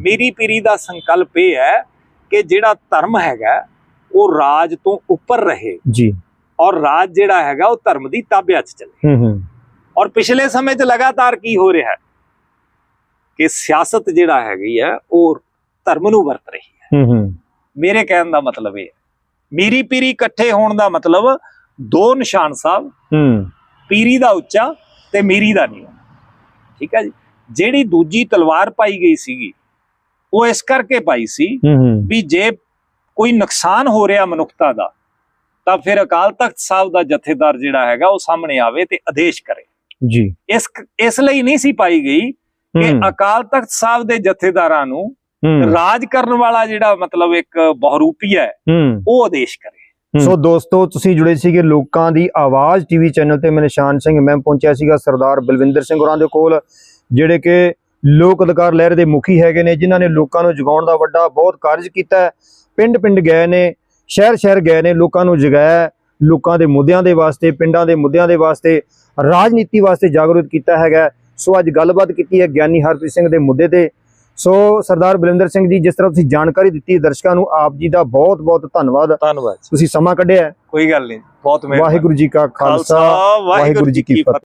ਮੀਰੀ ਪੀਰੀ ਦਾ ਸੰਕਲਪ ਇਹ ਹੈ ਕਿ ਜਿਹੜਾ ਧਰਮ ਹੈਗਾ ਉਹ ਰਾਜ ਤੋਂ ਉੱਪਰ ਰਹੇ। ਜੀ। ਔਰ ਰਾਜ ਜਿਹੜਾ ਹੈਗਾ ਉਹ ਧਰਮ ਦੀ ਤਾਬਿਆ 'ਚ ਚੱਲੇ। ਹੂੰ ਹੂੰ। ਔਰ ਪਿਛਲੇ ਸਮੇਂ 'ਚ ਲਗਾਤਾਰ ਕੀ ਹੋ ਰਿਹਾ ਹੈ? ਕਿ ਸਿਆਸਤ ਜਿਹੜਾ ਹੈਗੀ ਹੈ ਉਹ ਧਰਮ ਨੂੰ ਵਰਤ ਰਹੀ ਹੈ। ਹੂੰ ਹੂੰ। ਮੇਰੇ ਕਹਿਣ ਦਾ ਮਤਲਬ ਇਹ ਹੈ ਮੀਰੀ ਪੀਰੀ ਇਕੱਠੇ ਹੋਣ ਦਾ ਮਤਲਬ ਦੋ ਨਿਸ਼ਾਨ ਸਾਹਿਬ ਹੂੰ। ਪੀਰੀ ਦਾ ਉੱਚਾ ਤੇ ਮੀਰੀ ਦਾ ਨੀਵਾਂ। ਠੀਕ ਹੈ ਜੀ? ਜਿਹੜੀ ਦੂਜੀ ਤਲਵਾਰ ਪਾਈ ਗਈ ਸੀਗੀ ਉਹ ਇਸ ਕਰਕੇ ਪਾਈ ਸੀ ਵੀ ਜੇ ਕੋਈ ਨੁਕਸਾਨ ਹੋ ਰਿਹਾ ਮਨੁੱਖਤਾ ਦਾ ਤਾਂ ਫਿਰ ਅਕਾਲ ਤਖਤ ਸਾਹਿਬ ਦਾ ਜਥੇਦਾਰ ਜਿਹੜਾ ਹੈਗਾ ਉਹ ਸਾਹਮਣੇ ਆਵੇ ਤੇ ਆਦੇਸ਼ ਕਰੇ। ਜੀ। ਇਸ ਇਸ ਲਈ ਨਹੀਂ ਸੀ ਪਾਈ ਗਈ ਕਿ ਅਕਾਲ ਤਖਤ ਸਾਹਿਬ ਦੇ ਜਥੇਦਾਰਾਂ ਨੂੰ ਰਾਜ ਕਰਨ ਵਾਲਾ ਜਿਹੜਾ ਮਤਲਬ ਇੱਕ ਬਹੁਰੂਪੀ ਹੈ ਉਹ ਆਦੇਸ਼ ਕਰੇ। ਸੋ ਦੋਸਤੋ ਤੁਸੀਂ ਜੁੜੇ ਸੀਗੇ ਲੋਕਾਂ ਦੀ ਆਵਾਜ਼ ਟੀਵੀ ਚੈਨਲ ਤੇ। ਮੈਂ ਨਿਸ਼ਾਨ ਸਿੰਘ ਮੈਂ ਪਹੁੰਚਿਆ ਸੀਗਾ ਸਰਦਾਰ ਬਲਵਿੰਦਰ ਸਿੰਘ ਹੋਰਾਂ ਦੇ ਕੋਲ ਜਿਹੜੇ ਕਿ ਲੋਕ ਅਧਿਕਾਰ ਲਹਿਰ ਦੇ ਮੁਖੀ ਹੈਗੇ ਨੇ ਜਿਨ੍ਹਾਂ ਨੇ ਲੋਕਾਂ ਨੂੰ ਜਗਾਉਣ ਦਾ ਵੱਡਾ ਬਹੁਤ ਕਾਰਜ ਕੀਤਾ ਹੈ। ਪਿੰਡ ਪਿੰਡ ਗਏ ਨੇ ਸ਼ਹਿਰ ਸ਼ਹਿਰ ਗਏ ਨੇ ਲੋਕਾਂ ਨੂੰ ਜਗਾਇਆ ਲੋਕਾਂ ਦੇ ਮੁੱਦਿਆਂ ਦੇ ਵਾਸਤੇ ਪਿੰਡਾਂ ਦੇ ਮੁੱਦਿਆਂ ਦੇ ਵਾਸਤੇ ਰਾਜਨੀਤੀ ਵਾਸਤੇ ਜਾਗਰੂਕ ਕੀਤਾ ਹੈਗਾ ਸੋ ਅੱਜ ਗੱਲਬਾਤ ਕੀਤੀ ਹੈ ਗਿਆਨੀ ਹਰਪ੍ਰੀਤ ਸਿੰਘ ਦੇ ਮੁੱਦੇ ਤੇ। ਸੋ ਸਰਦਾਰ ਬਲਵਿੰਦਰ ਸਿੰਘ ਜੀ ਜਿਸ ਤਰ੍ਹਾਂ ਤੁਸੀਂ ਜਾਣਕਾਰੀ ਦਿੱਤੀ ਦਰਸ਼ਕਾਂ ਨੂੰ ਆਪ ਜੀ ਦਾ ਬਹੁਤ ਬਹੁਤ ਧੰਨਵਾਦ। ਧੰਨਵਾਦ ਤੁਸੀਂ ਸਮਾਂ ਕੱਢਿਆ। ਕੋਈ ਗੱਲ ਨਹੀਂ ਬਹੁਤ ਮਿਹਰਬਾਨੀ। ਵਾਹਿਗੁਰੂ ਜੀ ਕਾ ਖਾਲਸਾ ਵਾਹਿਗੁਰੂ ਜੀ ਕੀ ਫਤਿਹ।